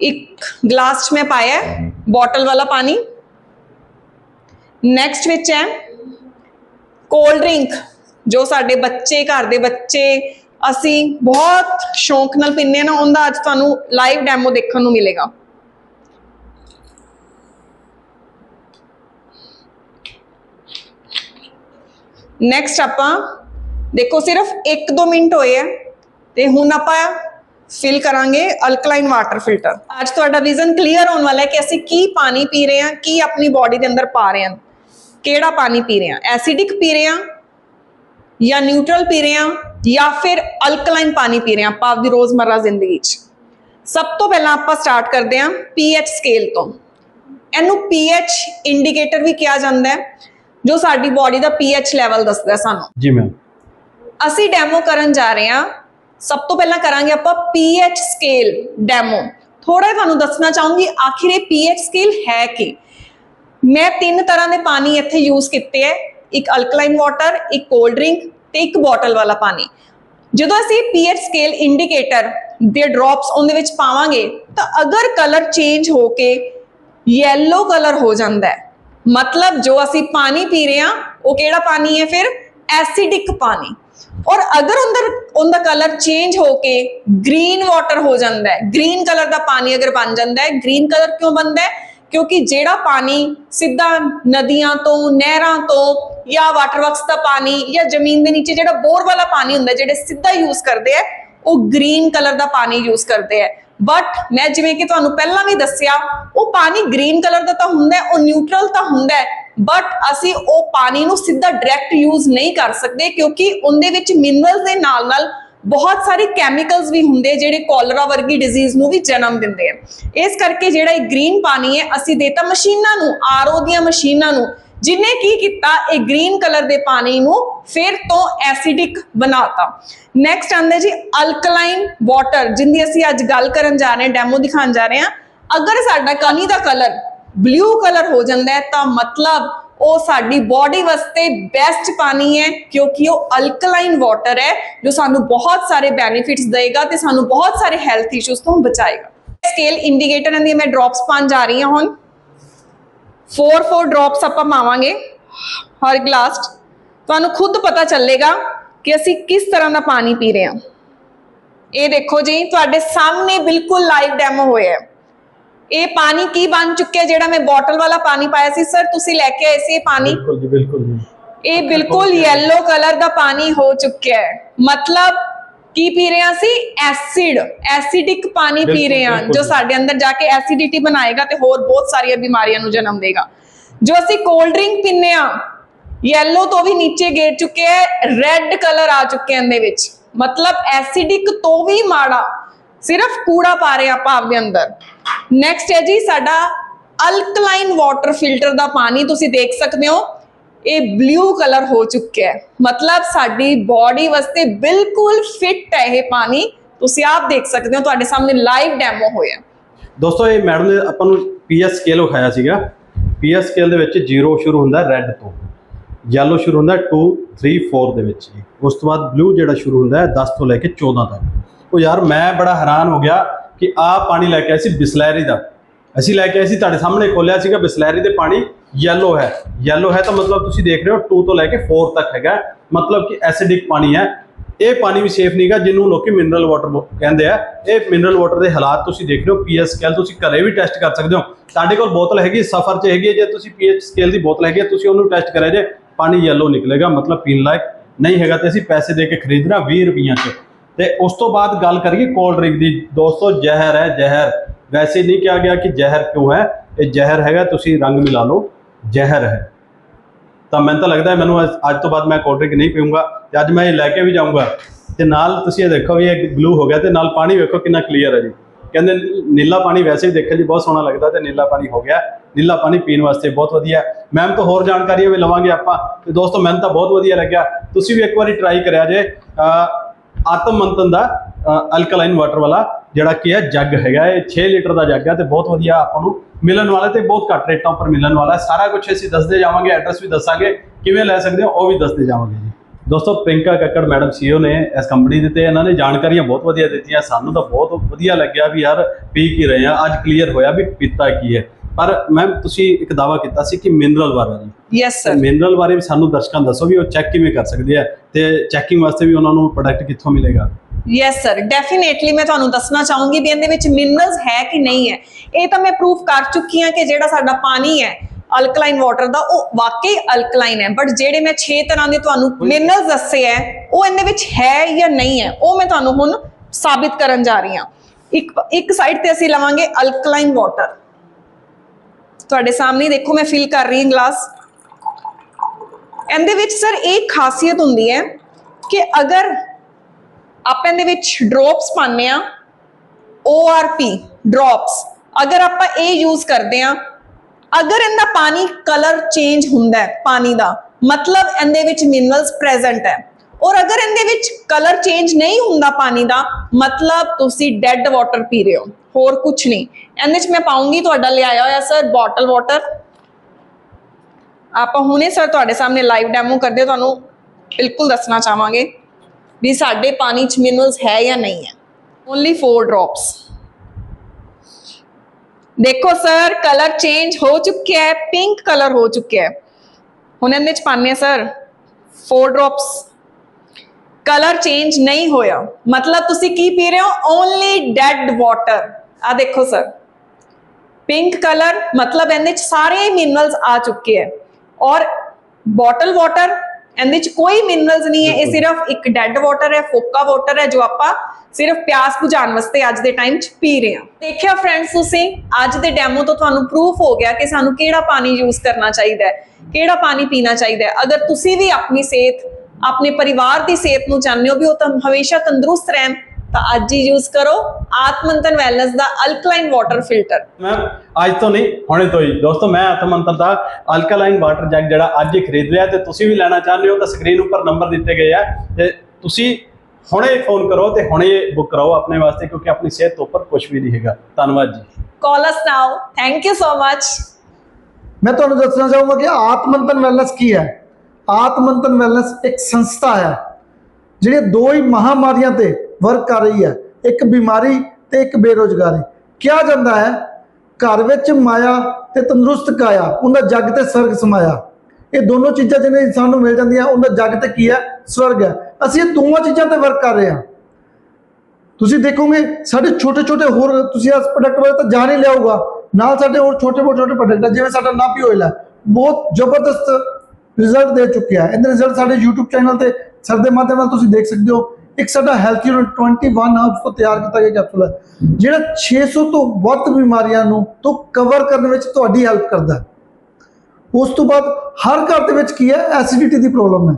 ਇੱਕ ਗਲਾਸ ਚ ਮੈਂ ਪਾਇਆ ਬੋਟਲ ਵਾਲਾ ਪਾਣੀ। ਨੈਕਸਟ ਵਿੱਚ ਹੈ ਕੋਲਡ ਡਰਿੰਕ ਜੋ ਸਾਡੇ ਬੱਚੇ ਘਰ ਦੇ ਬੱਚੇ ਅਸੀਂ ਬਹੁਤ ਸ਼ੌਂਕ ਨਾਲ ਪੀਂਦੇ ਹਾਂ ਨਾ ਉਹਦਾ ਅੱਜ ਤੁਹਾਨੂੰ ਲਾਈਵ ਡੈਮੋ ਦੇਖਣ ਨੂੰ ਮਿਲੇਗਾ। ਨੈਕਸਟ ਆਪਾਂ ਦੇਖੋ ਸਿਰਫ 1-2 ਮਿੰਟ ਹੋਏ ਆ ਤੇ ਹੁਣ ਆਪਾਂ ਫਿਲ ਕਰਾਂਗੇ ਅਲਕਲਾਈਨ ਵਾਟਰ ਫਿਲਟਰ ਅੱਜ ਤੁਹਾਡਾ ਵਿਜ਼ਨ ਕਲੀਅਰ ਹੋਣ ਵਾਲਾ ਹੈ ਕਿ ਅਸੀਂ ਕੀ ਪਾਣੀ ਪੀ ਰਹੇ ਹਾਂ ਕੀ ਆਪਣੀ ਬਾਡੀ ਦੇ ਅੰਦਰ ਪਾ ਰਹੇ ਹਾਂ। ਕਿਹੜਾ ਪਾਣੀ ਪੀ ਰਹੇ ਹਾਂ? ਐਸਿਡਿਕ ਪੀ ਰਹੇ ਹਾਂ ਜਾਂ ਨਿਊਟਰਲ ਪੀ ਰਹੇ ਹਾਂ ਜਾਂ ਫਿਰ ਅਲਕਲਾਈਨ ਪਾਣੀ ਪੀ ਰਹੇ ਹਾਂ ਆਪਾਂ ਆਪਦੀ ਰੋਜ਼ਮਰਰਾ ਜ਼ਿੰਦਗੀ 'ਚ। ਸਭ ਤੋਂ ਪਹਿਲਾਂ ਆਪਾਂ ਸਟਾਰਟ ਕਰਦੇ ਹਾਂ ਪੀਐਚ ਸਕੇਲ ਤੋਂ। ਇਹਨੂੰ ਪੀਐਚ ਇੰਡੀਕੇਟਰ ਵੀ ਕਿਹਾ ਜਾਂਦਾ ਹੈ ਜੋ ਸਾਡੀ ਬਾਡੀ ਦਾ ਪੀਐਚ ਲੈਵਲ ਦੱਸਦਾ ਸਾਨੂੰ। ਜੀ ਮੈਮ ਅਸੀਂ ਡੈਮੋ ਕਰਨ ਜਾ ਰਹੇ ਹਾਂ ਸਭ ਤੋਂ ਪਹਿਲਾਂ ਕਰਾਂਗੇ ਆਪਾਂ ਪੀਐਚ ਸਕੇਲ ਡੈਮੋ ਥੋੜਾ ਤੁਹਾਨੂੰ ਦੱਸਣਾ ਚਾਹੂੰਗੀ, ਆਖਿਰ ਇਹ ਪੀਐਚ ਸਕੇਲ ਹੈ ਕੀ? ਮੈਂ ਤਿੰਨ ਤਰ੍ਹਾਂ ਦੇ ਪਾਣੀ ਇੱਥੇ ਯੂਜ਼ ਕੀਤੇ ਹੈ ਇੱਕ ਅਲਕਲਾਈਨ ਵਾਟਰ ਇੱਕ ਕੋਲਡ ਡਰਿੰਕ ਤੇ ਇੱਕ ਬੋਟਲ ਵਾਲਾ ਪਾਣੀ। ਜਦੋਂ ਅਸੀਂ ਪੀਐਚ ਸਕੇਲ ਇੰਡੀਕੇਟਰ ਦੇ ਡ੍ਰੌਪਸ ਉਹਦੇ ਵਿੱਚ ਪਾਵਾਂਗੇ, ਤਾਂ ਅਗਰ ਕਲਰ ਚੇਂਜ ਹੋ ਕੇ ਯੈਲੋ ਕਲਰ ਹੋ ਜਾਂਦਾ ਹੈ ਮਤਲਬ ਜੋ ਅਸੀਂ ਪਾਣੀ ਪੀ ਰਹੇ ਹਾਂ, ਉਹ ਕਿਹੜਾ ਪਾਣੀ ਹੈ ਫਿਰ? ਐਸਿਡਿਕ ਪਾਣੀ। ਔਰ ਅਗਰ ਅੰਦਰ ਉਹਦਾ ਕਲਰ ਚੇਂਜ ਹੋ ਕੇ ਗ੍ਰੀਨ ਵਾਟਰ ਹੋ ਜਾਂਦਾ ਹੈ ਗ੍ਰੀਨ ਕਲਰ ਦਾ ਪਾਣੀ ਅਗਰ ਬਣ ਜਾਂਦਾ ਹੈ ਗ੍ਰੀਨ ਕਲਰ ਕਿਉਂ ਬਣਦਾ ਹੈ? ਕਿਉਂਕਿ ਜਿਹੜਾ ਪਾਣੀ ਸਿੱਧਾ ਨਦੀਆਂ ਤੋਂ, ਨਹਿਰਾਂ ਤੋਂ ਜਾਂ ਵਾਟਰ ਵਰਕਸ ਦਾ ਪਾਣੀ ਜਾਂ ਜ਼ਮੀਨ ਦੇ ਨੀਚੇ ਜਿਹੜਾ ਬੋਰ ਵਾਲਾ ਪਾਣੀ ਹੁੰਦਾ ਜਿਹੜੇ ਸਿੱਧਾ ਯੂਜ਼ ਕਰਦੇ ਆ ਉਹ ਗ੍ਰੀਨ ਕਲਰ ਦਾ ਪਾਣੀ ਯੂਜ਼ ਕਰਦੇ ਆ ਬਟ ਮੈਂ ਜਿਵੇਂ ਕਿ ਤੁਹਾਨੂੰ ਪਹਿਲਾਂ ਵੀ ਦੱਸਿਆ, ਉਹ ਪਾਣੀ ਗ੍ਰੀਨ ਕਲਰ ਦਾ ਤਾਂ ਹੁੰਦਾ ਉਹ ਨਿਊਟਰਲ ਤਾਂ ਹੁੰਦਾ ਬਟ ਅਸੀਂ ਉਹ ਪਾਣੀ ਨੂੰ ਸਿੱਧਾ ਡਾਇਰੈਕਟ ਯੂਜ਼ ਨਹੀਂ ਕਰ ਸਕਦੇ ਕਿਉਂਕਿ ਉਹਦੇ ਵਿੱਚ ਮਿਨਰਲਸ ਦੇ ਨਾਲ ਨਾਲ ਬਹੁਤ ਸਾਰੇ ਕੈਮੀਕਲਸ ਵੀ ਹੁੰਦੇ ਜਿਹੜੇ ਕੋਲਰਾ ਵਰਗੀ ਡਿਜ਼ੀਜ਼ ਨੂੰ ਵੀ ਜਨਮ ਦਿੰਦੇ ਆ। ਇਸ ਕਰਕੇ ਜਿਹੜਾ ਇਹ ਗ੍ਰੀਨ ਪਾਣੀ ਹੈ, ਅਸੀਂ ਦੇਤਾ ਮਸ਼ੀਨਾਂ ਨੂੰ ਆਰਓ ਦੀਆਂ ਮਸ਼ੀਨਾਂ ਨੂੰ, ਜਿਨੇ ਕੀ ਕੀਤਾ, ਇਹ ਗ੍ਰੀਨ ਕਲਰ ਦੇ ਪਾਣੀ ਨੂੰ ਫਿਰ ਤੋਂ ਐਸਿਡਿਕ ਬਣਾਤਾ। ਨੈਕਸਟ ਆਂਦਾ ਜੀ ਅਲਕਲਾਈਨ ਵਾਟਰ ਜਿੰਦੀ ਅਸੀਂ ਅੱਜ ਗੱਲ ਕਰਨ ਜਾ ਰਹੇ ਹਾਂ ਡੈਮੋ ਦਿਖਾਉਣ ਜਾ ਰਹੇ ਹਾਂ। ਅਗਰ ਸਾਡਾ ਪਾਣੀ ਦਾ ਕਲਰ ਬਲੂ ਕਲਰ ਹੋ ਜਾਂਦਾ ਹੈ, ਤਾਂ ਮਤਲਬ ਉਹ ਸਾਡੀ ਬਾਡੀ ਵਾਸਤੇ ਬੈਸਟ ਪਾਣੀ ਹੈ, ਕਿਉਂਕਿ ਉਹ ਅਲਕਲਾਈਨ ਵਾਟਰ ਹੈ, ਜੋ ਸਾਨੂੰ ਬਹੁਤ ਸਾਰੇ ਬੈਨੀਫਿਟਸ ਦੇਗਾ ਤੇ ਸਾਨੂੰ ਬਹੁਤ ਸਾਰੇ ਹੈਲਥ ਇਸ਼ੂਜ਼ ਤੋਂ ਬਚਾਏਗਾ। ਸਕੇਲ ਇੰਡੀਕੇਟਰ ਦੀ ਮੈਂ ਡ੍ਰੌਪਸ ਪਾਉਣ ਜਾ ਰਹੀ ਹਾਂ ਹੁਣ। 4-4 ਡ੍ਰੌਪਸ ਆਪਾਂ ਪਾਵਾਂਗੇ, ਹਰ ਗਲਾਸ 'ਚ। ਤੁਹਾਨੂੰ ਖੁਦ ਪਤਾ ਚੱਲੇਗਾ ਕਿ ਅਸੀਂ ਕਿਸ ਤਰ੍ਹਾਂ ਦਾ ਪਾਣੀ ਪੀ ਰਹੇ ਹਾਂ। ਇਹ ਦੇਖੋ ਜੀ, ਤੁਹਾਡੇ ਸਾਹਮਣੇ ਬਿਲਕੁਲ ਲਾਈਵ ਡੈਮੋ ਹੋਇਆ ਹੈ। ਇਹ ਪਾਣੀ ਕੀ ਬਣ ਚੁੱਕਿਆ ਜਿਹੜਾ ਮੈਂ ਬੋਟਲ ਵਾਲਾ ਪਾਣੀ ਪਾਇਆ ਸੀ ਸਰ ਤੁਸੀਂ ਲੈ ਕੇ ਆਏ ਸੀ ਇਹ ਪਾਣੀ? ਬਿਲਕੁਲ ਜੀ ਬਿਲਕੁਲ ਜੀ। ਇਹ ਬਿਲਕੁਲ ਯੈਲੋ ਕਲਰ ਦਾ ਪਾਣੀ ਹੋ ਚੁੱਕਿਆ ਹੈ। ਮਤਲਬ ਕੀ ਪੀ ਰਹੇ ਹਾਂ ਅਸੀਂ? ਐਸਿਡ ਐਸਿਡਿਕ ਪਾਣੀ ਪੀ ਰਹੇ ਬਿਲਕੁਲ ਜੋ। ਸਾਡੇ ਅੰਦਰ ਜਾ ਕੇ ਐਸਿਡਿਟੀ ਬਣਾਏਗਾ ਤੇ ਹੋਰ ਬਹੁਤ ਸਾਰੀਆਂ ਬਿਮਾਰੀਆਂ ਨੂੰ ਜਨਮ ਦੇਗਾ। ਜੋ ਅਸੀਂ ਕੋਲਡ ਡਰਿੰਕ ਪੀਂਦੇ ਆ ਯੈਲੋ ਤੋਂ ਵੀ ਨੀਚੇ ਗੇਰ ਚੁੱਕੇ ਹੈ ਰੈੱਡ ਕਲਰ ਆ ਚੁੱਕੇ ਹਨ ਦੇ ਵਿੱਚ। ਮਤਲਬ ਐਸਿਡਿਕ ਤੋਂ ਵੀ ਮਾੜਾ ਸਿਰਫ ਕੂੜਾ ਪਾ ਰਹੇ ਆਪਾਂ ਆਪਦੇ ਅੰਦਰ। ਨੈਕਸਟ ਹੈ ਜੀ ਸਾਡਾ ਅਲਕਲਾਈਨ ਵਾਟਰ ਫਿਲਟਰ ਦਾ ਪਾਣੀ ਤੁਸੀਂ ਦੇਖ ਸਕਦੇ ਹੋ। ਇਹ ਬਲੂ ਕਲਰ ਹੋ ਚੁੱਕਿਆ ਹੈ। ਮਤਲਬ ਸਾਡੀ ਬਾਡੀ ਵਾਸਤੇ ਬਿਲਕੁਲ ਫਿੱਟ ਹੈ ਇਹ ਪਾਣੀ। ਤੁਸੀਂ ਆਪ ਦੇਖ ਸਕਦੇ ਹੋ, ਤੁਹਾਡੇ ਸਾਹਮਣੇ ਲਾਈਵ ਡੈਮੋ ਹੋਇਆ ਦੋਸਤੋ, ਇਹ ਮੈਡਮ ਨੇ ਆਪਾਂ ਨੂੰ ਪੀਐਸ ਸਕੇਲ ਵਿਖਾਇਆ ਸੀਗਾ। ਪੀਐਸ ਸਕੇਲ ਦੇ ਵਿੱਚ 0 ਸ਼ੁਰੂ ਹੁੰਦਾ ਰੈੱਡ ਤੋਂ। ਯੈਲੋ ਸ਼ੁਰੂ ਹੁੰਦਾ 2 3 4 ਦੇ ਵਿੱਚ ਉਸ ਤੋਂ ਬਾਅਦ ਬਲੂ ਜਿਹੜਾ ਸ਼ੁਰੂ ਹੁੰਦਾ ਹੈ 10 ਤੋਂ ਲੈ ਕੇ 14 ਤੱਕ। ਉਹ ਯਾਰ ਮੈਂ ਬੜਾ ਹੈਰਾਨ ਹੋ ਗਿਆ ਕਿ ਆਹ ਪਾਣੀ ਲੈ ਕੇ ਆਏ ਸੀ ਬਿਸਲੈਰੀ ਦਾ। ਅਸੀਂ ਲੈ ਕੇ ਆਏ ਸੀ ਤੁਹਾਡੇ ਸਾਹਮਣੇ ਖੋਲਿਆ ਸੀਗਾ ਬਿਸਲੈਰੀ ਦੇ ਪਾਣੀ ਯੈਲੋ ਹੈ। ਯੈਲੋ ਹੈ ਤਾਂ ਮਤਲਬ ਤੁਸੀਂ ਦੇਖ ਰਹੇ ਹੋ 2 ਤੋਂ ਲੈ ਕੇ 4 ਤੱਕ ਹੈਗਾ। ਮਤਲਬ ਕਿ ਐਸਿਡਿਕ ਪਾਣੀ ਹੈ। ਇਹ ਪਾਣੀ ਵੀ ਸੇਫ ਨਹੀਂਗਾ ਜਿਹਨੂੰ ਲੋਕੀ ਮਿਨਰਲ ਵਾਟਰ ਕਹਿੰਦੇ ਆ। ਇਹ ਮਿਨਰਲ ਵਾਟਰ ਦੇ ਹਾਲਾਤ ਤੁਸੀਂ ਦੇਖ ਰਹੇ ਹੋ ਪੀਐਚ ਸਕੇਲ ਤੁਸੀਂ ਘਰੇ ਵੀ ਟੈਸਟ ਕਰ ਸਕਦੇ ਹੋ। ਸਾਡੇ ਕੋਲ ਬੋਤਲ ਹੈਗੀ ਸਫਰ 'ਚ ਹੈਗੀ ਹੈ, ਜੇ ਤੁਸੀਂ ਪੀਐਚ ਸਕੇਲ ਦੀ ਬੋਤਲ ਹੈਗੀ ਹੈ, ਤੁਸੀਂ ਉਹਨੂੰ ਟੈਸਟ ਕਰਿਆ ਜੇ ਪਾਣੀ ਯੈਲੋ ਨਿਕਲੇਗਾ ਮਤਲਬ ਪੀਣ ਲਾਇਕ ਨਹੀਂ ਹੈਗਾ ਤੇ ਅਸੀਂ ਪੈਸੇ ਦੇ ਕੇ ਖਰੀਦਣਾ 20 ਰੁਪਈਆਂ 'ਚ। ਤੇ ਉਸ ਤੋਂ ਬਾਅਦ ਗੱਲ ਕਰੀਏ ਕੋਲਡ ਡਰਿੰਕ ਦੀ। ਦੋਸਤੋ, ਜ਼ਹਿਰ ਹੈ, ਜ਼ਹਿਰ। ਵੈਸੇ ਨਹੀਂ ਕਿਹਾ ਗਿਆ ਕਿ ਜ਼ਹਿਰ ਕਿਉਂ ਹੈ। ਇਹ ਜ਼ਹਿਰ ਹੈਗਾ, ਤੁਸੀਂ ਰੰਗ ਮਿਲਾ ਲਓ, ਜ਼ਹਿਰ ਹੈ। ਤਾਂ ਮੈਨੂੰ ਤਾਂ ਲੱਗਦਾ ਮੈਨੂੰ ਅੱਜ ਅੱਜ ਤੋਂ ਬਾਅਦ ਮੈਂ ਕੋਲਡ ਡਰਿੰਕ ਨਹੀਂ ਪੀਊਂਗਾ ਤੇ ਅੱਜ ਮੈਂ ਇਹ ਲੈ ਕੇ ਵੀ ਜਾਊਂਗਾ। ਤੇ ਨਾਲ ਤੁਸੀਂ ਇਹ ਦੇਖੋ ਵੀ ਇਹ ਬਲੂ ਹੋ ਗਿਆ ਤੇ ਨਾਲ ਪਾਣੀ ਵੇਖੋ ਕਿੰਨਾ ਕਲੀਅਰ ਹੈ ਜੀ। ਕਹਿੰਦੇ ਨੀਲਾ ਪਾਣੀ ਵੈਸੇ ਵੀ ਦੇਖਣ ਜੀ ਬਹੁਤ ਸੋਹਣਾ ਲੱਗਦਾ ਤੇ ਨੀਲਾ ਪਾਣੀ ਹੋ ਗਿਆ। ਨੀਲਾ ਪਾਣੀ ਪੀਣ ਵਾਸਤੇ ਬਹੁਤ ਵਧੀਆ। ਮੈਮ ਤੋਂ ਹੋਰ ਜਾਣਕਾਰੀ ਵੀ ਲਵਾਂਗੇ ਆਪਾਂ। ਤੇ ਦੋਸਤੋ, ਮੈਨੂੰ ਤਾਂ ਬਹੁਤ ਵਧੀਆ ਲੱਗਿਆ। ਤੁਸੀਂ ਵੀ ਇੱਕ ਵਾਰੀ ਟਰਾਈ ਕਰਿਆ ਜੇ। ਆਤਮ ਮੰਤਨ ਦਾ ਅਲਕਲਾਈਨ ਵਾਟਰ ਵਾਲਾ, ਜਿਹੜਾ ਕੀ ਹੈ ਜੱਗ ਹੈਗਾ ਇਹ। 6 ਲੀਟਰ ਦਾ ਜੱਗ ਹੈ ਤੇ ਬਹੁਤ ਵਧੀਆ ਆਪਾਂ ਨੂੰ ਮਿਲਣ ਵਾਲਾ ਤੇ ਬਹੁਤ ਘੱਟ ਰੇਟਾਂ ਉੱਪਰ ਮਿਲਣ ਵਾਲਾ ਸਾਰਾ ਕੁਝ ਅਸੀਂ ਦੱਸਦੇ ਜਾਵਾਂਗੇ ਐਡਰੈਸ ਵੀ ਦੱਸਾਂਗੇ। ਕਿਵੇਂ ਲੈ ਸਕਦੇ ਹੋ, ਉਹ ਵੀ ਦੱਸਦੇ ਜਾਵਾਂਗੇ ਜੀ। ਦੋਸਤੋ ਪ੍ਰਿੰਕਾ ਕੱਕੜ ਮੈਡਮ ਸੀਓ ਨੇ ਇਸ ਕੰਪਨੀ ਦੇ ਤੇ ਇਹਨਾਂ ਨੇ ਜਾਣਕਾਰੀਆਂ ਬਹੁਤ ਵਧੀਆ ਦਿੱਤੀਆਂ। ਸਾਨੂੰ ਤਾਂ ਬਹੁਤ ਵਧੀਆ ਲੱਗਿਆ ਵੀ ਯਾਰ, ਪੀ ਕੀ ਰਹੇ ਆ। ਅੱਜ ਕਲੀਅਰ ਹੋਇਆ ਵੀ ਪੀਤਾ ਕੀ ਹੈ। ਪਰ ਮੈਮ ਤੁਸੀਂ ਇੱਕ ਦਾਵਾ ਕੀਤਾ ਸੀ ਕਿ ਮਿਨਰਲ ਵਾਲਾ ਜੀ ਯੈਸ ਸਰ ਮਿਨਰਲ ਬਾਰੇ ਵੀ ਸਾਨੂੰ ਦਰਸ਼ਕਾਂ ਦੱਸੋ ਵੀ ਉਹ ਚੈੱਕ ਕਿਵੇਂ ਕਰ ਸਕਦੇ ਆ ਤੇ ਚੈਕਿੰਗ ਵਾਸਤੇ ਵੀ ਉਹਨਾਂ ਨੂੰ ਪ੍ਰੋਡਕਟ ਕਿੱਥੋਂ ਮਿਲੇਗਾ। ਯੈਸ ਸਰ ਡੈਫੀਨੇਟਲੀ ਮੈਂ ਤੁਹਾਨੂੰ ਦੱਸਣਾ ਚਾਹੂੰਗੀ ਵੀ ਇਹਦੇ ਵਿੱਚ ਮਿਨਰਲਸ ਹੈ ਕਿ ਨਹੀਂ ਹੈ। ਇਹ ਤਾਂ ਮੈਂ ਪ੍ਰੂਫ ਕਰ ਚੁੱਕੀ ਹਾਂ ਕਿ ਜਿਹੜਾ ਸਾਡਾ ਪਾਣੀ ਹੈ ਅਲਕਲਾਈਨ ਵਾਟਰ ਦਾ ਉਹ ਵਾਕਈ ਅਲਕਲਾਈਨ ਹੈ। ਬਟ ਜਿਹੜੇ ਮੈਂ 6 ਤਰ੍ਹਾਂ ਦੇ ਤੁਹਾਨੂੰ ਮਿਨਰਲਸ ਦੱਸੇ ਹੈ ਉਹ ਇਹਦੇ ਵਿੱਚ ਹੈ ਜਾਂ ਨਹੀਂ ਹੈ ਉਹ ਮੈਂ ਤੁਹਾਨੂੰ ਹੁਣ ਸਾਬਿਤ ਕਰਨ ਜਾ ਰਹੀ ਹਾਂ। ਇੱਕ ਇੱਕ ਸਾਈਡ ਤੇ ਅਸੀਂ ਲਵਾਂਗੇ ਅਲਕਲਾਈਨ ਵਾਟਰ ਤੁਹਾਡੇ ਸਾਹਮਣੇ ਦੇਖੋ ਮੈਂ ਫਿਲ ਕਰ ਰਹੀ ਹਾਂ ਗਲਾਸ ਇਹਦੇ ਵਿੱਚ ਸਰ ਇੱਕ ਖਾਸੀਅਤ ਹੁੰਦੀ ਹੈ ਕਿ ਅਗਰ ਆਪਾਂ ਇਹਦੇ ਵਿੱਚ ਡ੍ਰੌਪਸ ਪਾਉਂਦੇ ਆ ORP ਡ੍ਰੌਪਸ ਅਗਰ ਆਪਾਂ ਇਹ ਯੂਜ਼ ਕਰਦੇ ਆ ਅਗਰ ਇਹਦਾ ਪਾਣੀ ਕਲਰ ਚੇਂਜ ਹੁੰਦਾ ਹੈ, ਪਾਣੀ ਦਾ, ਮਤਲਬ ਇਹਦੇ ਵਿੱਚ ਮਿਨਰਲਸ ਪ੍ਰੈਜ਼ੈਂਟ ਹੈ। ਔਰ ਅਗਰ ਇਹਦੇ ਵਿੱਚ ਕਲਰ ਚੇਂਜ ਨਹੀਂ ਹੁੰਦਾ ਪਾਣੀ ਦਾ, ਮਤਲਬ ਤੁਸੀਂ ਡੈੱਡ ਵਾਟਰ ਪੀ ਰਹੇ ਹੋ, ਹੋਰ ਕੁਝ ਨਹੀਂ। ਇਹਦੇ ਵਿੱਚ ਮੈਂ ਪਾਉਂਗੀ, ਤੁਹਾਡਾ ਲਿਆਇਆ ਹੋਇਆ ਸਰ ਬੋਟਲ ਵਾਟਰ ਆਪਾਂ ਹੁਣੇ ਸਰ ਤੁਹਾਡੇ ਸਾਹਮਣੇ ਲਾਈਵ ਡੈਮੋ ਕਰਦੇ ਤੁਹਾਨੂੰ ਬਿਲਕੁਲ ਦੱਸਣਾ ਚਾਹਾਂਗੇ ਵੀ ਸਾਡੇ ਪਾਣੀ 'ਚ ਮਿਨਰਲਸ ਹੈ ਜਾਂ ਨਹੀਂ ਹੈ। ਓਨਲੀ 4 ਡ੍ਰੌਪਸ ਦੇਖੋ ਸਰ ਕਲਰ ਚੇਂਜ ਹੋ ਚੁੱਕਿਆ ਹੈ ਪਿੰਕ ਕਲਰ ਹੋ ਚੁੱਕਿਆ ਹੈ। ਹੁਣ ਇਹਦੇ 'ਚ ਪਾਣੇ ਸਰ 4 ਡ੍ਰੌਪਸ ਕਲਰ ਚੇਂਜ ਨਹੀਂ ਹੋਇਆ। ਮਤਲਬ ਤੁਸੀਂ ਕੀ ਪੀ ਰਹੇ ਹੋ? ਓਨਲੀ ਡੈਡ ਵਾਟਰ ਆ ਦੇਖੋ ਸਰ ਪਿੰਕ ਕਲਰ ਮਤਲਬ ਇਹਦੇ ਚ ਸਾਰੇ ਮਿਨਰਲਸ ਆ ਚੁੱਕੇ ਹੈ। ਔਰ ਬੋਟਲ ਵਾਟਰ ਇਹਦੇ ਚ ਕੋਈ ਮਿਨਰਲਸ ਨਹੀਂ ਹੈ। ਇਹ ਸਿਰਫ ਇੱਕ ਡੈਡ ਵਾਟਰ ਹੈ ਫੋਕਾ ਵਾਟਰ ਹੈ ਜੋ ਆਪਾਂ ਸਿਰਫ ਪਿਆਸ ਬੁਝਾਉਣ ਵਾਸਤੇ ਅੱਜ ਦੇ ਟਾਈਮ 'ਚ ਪੀ ਰਹੇ ਹਾਂ। ਦੇਖਿਆ ਫਰੈਂਡਸ ਤੁਸੀਂ ਅੱਜ ਦੇ ਡੈਮੋ ਤੋਂ ਤੁਹਾਨੂੰ ਪ੍ਰੂਫ ਹੋ ਗਿਆ ਕਿ ਸਾਨੂੰ ਕਿਹੜਾ ਪਾਣੀ ਯੂਜ਼ ਕਰਨਾ ਚਾਹੀਦਾ ਹੈ ਕਿਹੜਾ ਪਾਣੀ ਪੀਣਾ ਚਾਹੀਦਾ ਹੈ। ਅਗਰ ਤੁਸੀਂ ਵੀ ਆਪਣੀ ਸਿਹਤ ਆਪਣੇ ਪਰਿਵਾਰ ਦੀ ਸਿਹਤ ਨੂੰ ਚਾਹੁੰਦੇ ਹੋ ਵੀ ਉਹ ਤਾਂ ਹਮੇਸ਼ਾ ਤੰਦਰੁਸਤ ਰਹਿਣ ਤਾਂ ਅੱਜ ਹੀ ਯੂਜ਼ ਕਰੋ ਆਤਮੰਤਨ ਵੈਲਨੈਸ ਦਾ ਅਲਕਲਾਈਨ ਵਾਟਰ ਫਿਲਟਰ ਮੈਮ ਅੱਜ ਤੋਂ ਨਹੀਂ ਹੁਣੇ ਤੋਂ ਹੀ। ਦੋਸਤੋ ਮੈਂ ਆਤਮੰਤਰ ਦਾ ਅਲਕਲਾਈਨ ਵਾਟਰ ਜੈਗ ਜਿਹੜਾ ਅੱਜ ਹੀ ਖਰੀਦ ਲਿਆ ਤੇ ਤੁਸੀਂ ਵੀ ਲੈਣਾ ਚਾਹੁੰਦੇ ਹੋ ਤਾਂ ਸਕਰੀਨ ਉੱਪਰ ਨੰਬਰ ਦਿੱਤੇ ਗਏ ਆ। ਤੇ ਤੁਸੀਂ ਹੁਣੇ ਫੋਨ ਕਰੋ ਤੇ ਹੁਣੇ ਬੁੱਕ ਕਰਾਓ ਆਪਣੇ ਵਾਸਤੇ ਕਿਉਂਕਿ ਆਪਣੀ ਸਿਹਤ ਤੋਂ ਉੱਪਰ ਕੁਝ ਵੀ ਨਹੀਂ ਹੈਗਾ। ਧੰਨਵਾਦ ਜੀ। Call us now thank you so much ਮੈਂ ਤੁਹਾਨੂੰ ਦੱਸਣਾ ਚਾਹੂੰਗਾ ਕਿ ਆਤਮੰਤਨ ਵੈਲਨੈਸ ਕੀ ਹੈ? ਆਤਮੰਤਨ ਵੈਲਨੈਸ ਇੱਕ ਸੰਸਥਾ ਹੈ, ਜਿਹੜੀ ਦੋ ਹੀ ਮਹਾਮਾਰੀਆਂ ਤੇ ਵਰਕ ਕਰ ਰਹੀ ਹੈ, ਇੱਕ ਬਿਮਾਰੀ ਤੇ ਇੱਕ ਬੇਰੋਜ਼ਗਾਰੀ। ਕਿਹਾ ਜਾਂਦਾ ਹੈ, ਘਰ ਵਿੱਚ ਮਾਇਆ ਤੇ ਤੰਦਰੁਸਤ ਕਾਇਆ, ਉਹਦਾ ਜੱਗ ਤੇ ਸਵਰਗ ਸਮਾਇਆ। ਇਹ ਦੋਨੋਂ ਚੀਜ਼ਾਂ ਜਿਹਨੇ ਇਨਸਾਨ ਨੂੰ ਮਿਲ ਜਾਂਦੀਆਂ, ਉਹਦਾ ਜੱਗ ਤੇ ਕੀ ਹੈ? ਸਵਰਗ ਹੈ। ਅਸੀਂ ਇਹ ਦੋਵਾਂ ਚੀਜ਼ਾਂ ਤੇ ਵਰਕ ਕਰ ਰਹੇ ਹਾਂ। ਤੁਸੀਂ ਦੇਖੋਗੇ, ਸਾਡੇ ਛੋਟੇ ਛੋਟੇ ਹੋਰ ਤੁਸੀਂ ਇਸ ਪ੍ਰੋਡਕਟ ਬਾਰੇ ਤਾਂ ਜਾਣ ਹੀ ਲਿਆਊਗਾ ਨਾਲ ਸਾਡੇ ਹੋਰ ਛੋਟੇ ਬਹੁਤ ਛੋਟੇ ਪ੍ਰੋਡਕਟ ਹੈ ਜਿਵੇਂ ਸਾਡਾ ਨਾਪੀ ਆਇਲ ਹੈ, ਬਹੁਤ ਜ਼ਬਰਦਸਤ ਰਿਜ਼ਲਟ ਦੇ ਚੁੱਕਿਆ ਹੈ। ਇਹਦੇ ਰਿਜ਼ਲਟ ਸਾਡੇ YouTube ਚੈਨਲ ਤੇ ਸਰ ਦੇ ਮਾਧਿਅਮ ਨਾਲ ਤੁਸੀਂ ਦੇਖ ਸਕਦੇ ਹੋ। ਇੱਕ ਸਾਡਾ ਹੈਲਥ ਯੂਨਿਟ 21 ਹਰਬਸ ਤੋਂ ਤਿਆਰ ਕੀਤਾ ਗਿਆ ਕੈਪਸੂਲ ਹੈ, ਜਿਹੜਾ 600 ਤੋਂ ਵੱਧ ਬਿਮਾਰੀਆਂ ਨੂੰ ਤੋਂ ਕਵਰ ਕਰਨ ਵਿੱਚ ਤੁਹਾਡੀ ਹੈਲਪ ਕਰਦਾ ਹੈ। ਉਸ ਤੋਂ ਬਾਅਦ ਹਰ ਘਰ ਦੇ ਵਿੱਚ ਕੀ ਹੈ? ਐਸਿਡਿਟੀ ਦੀ ਪ੍ਰੋਬਲਮ ਹੈ।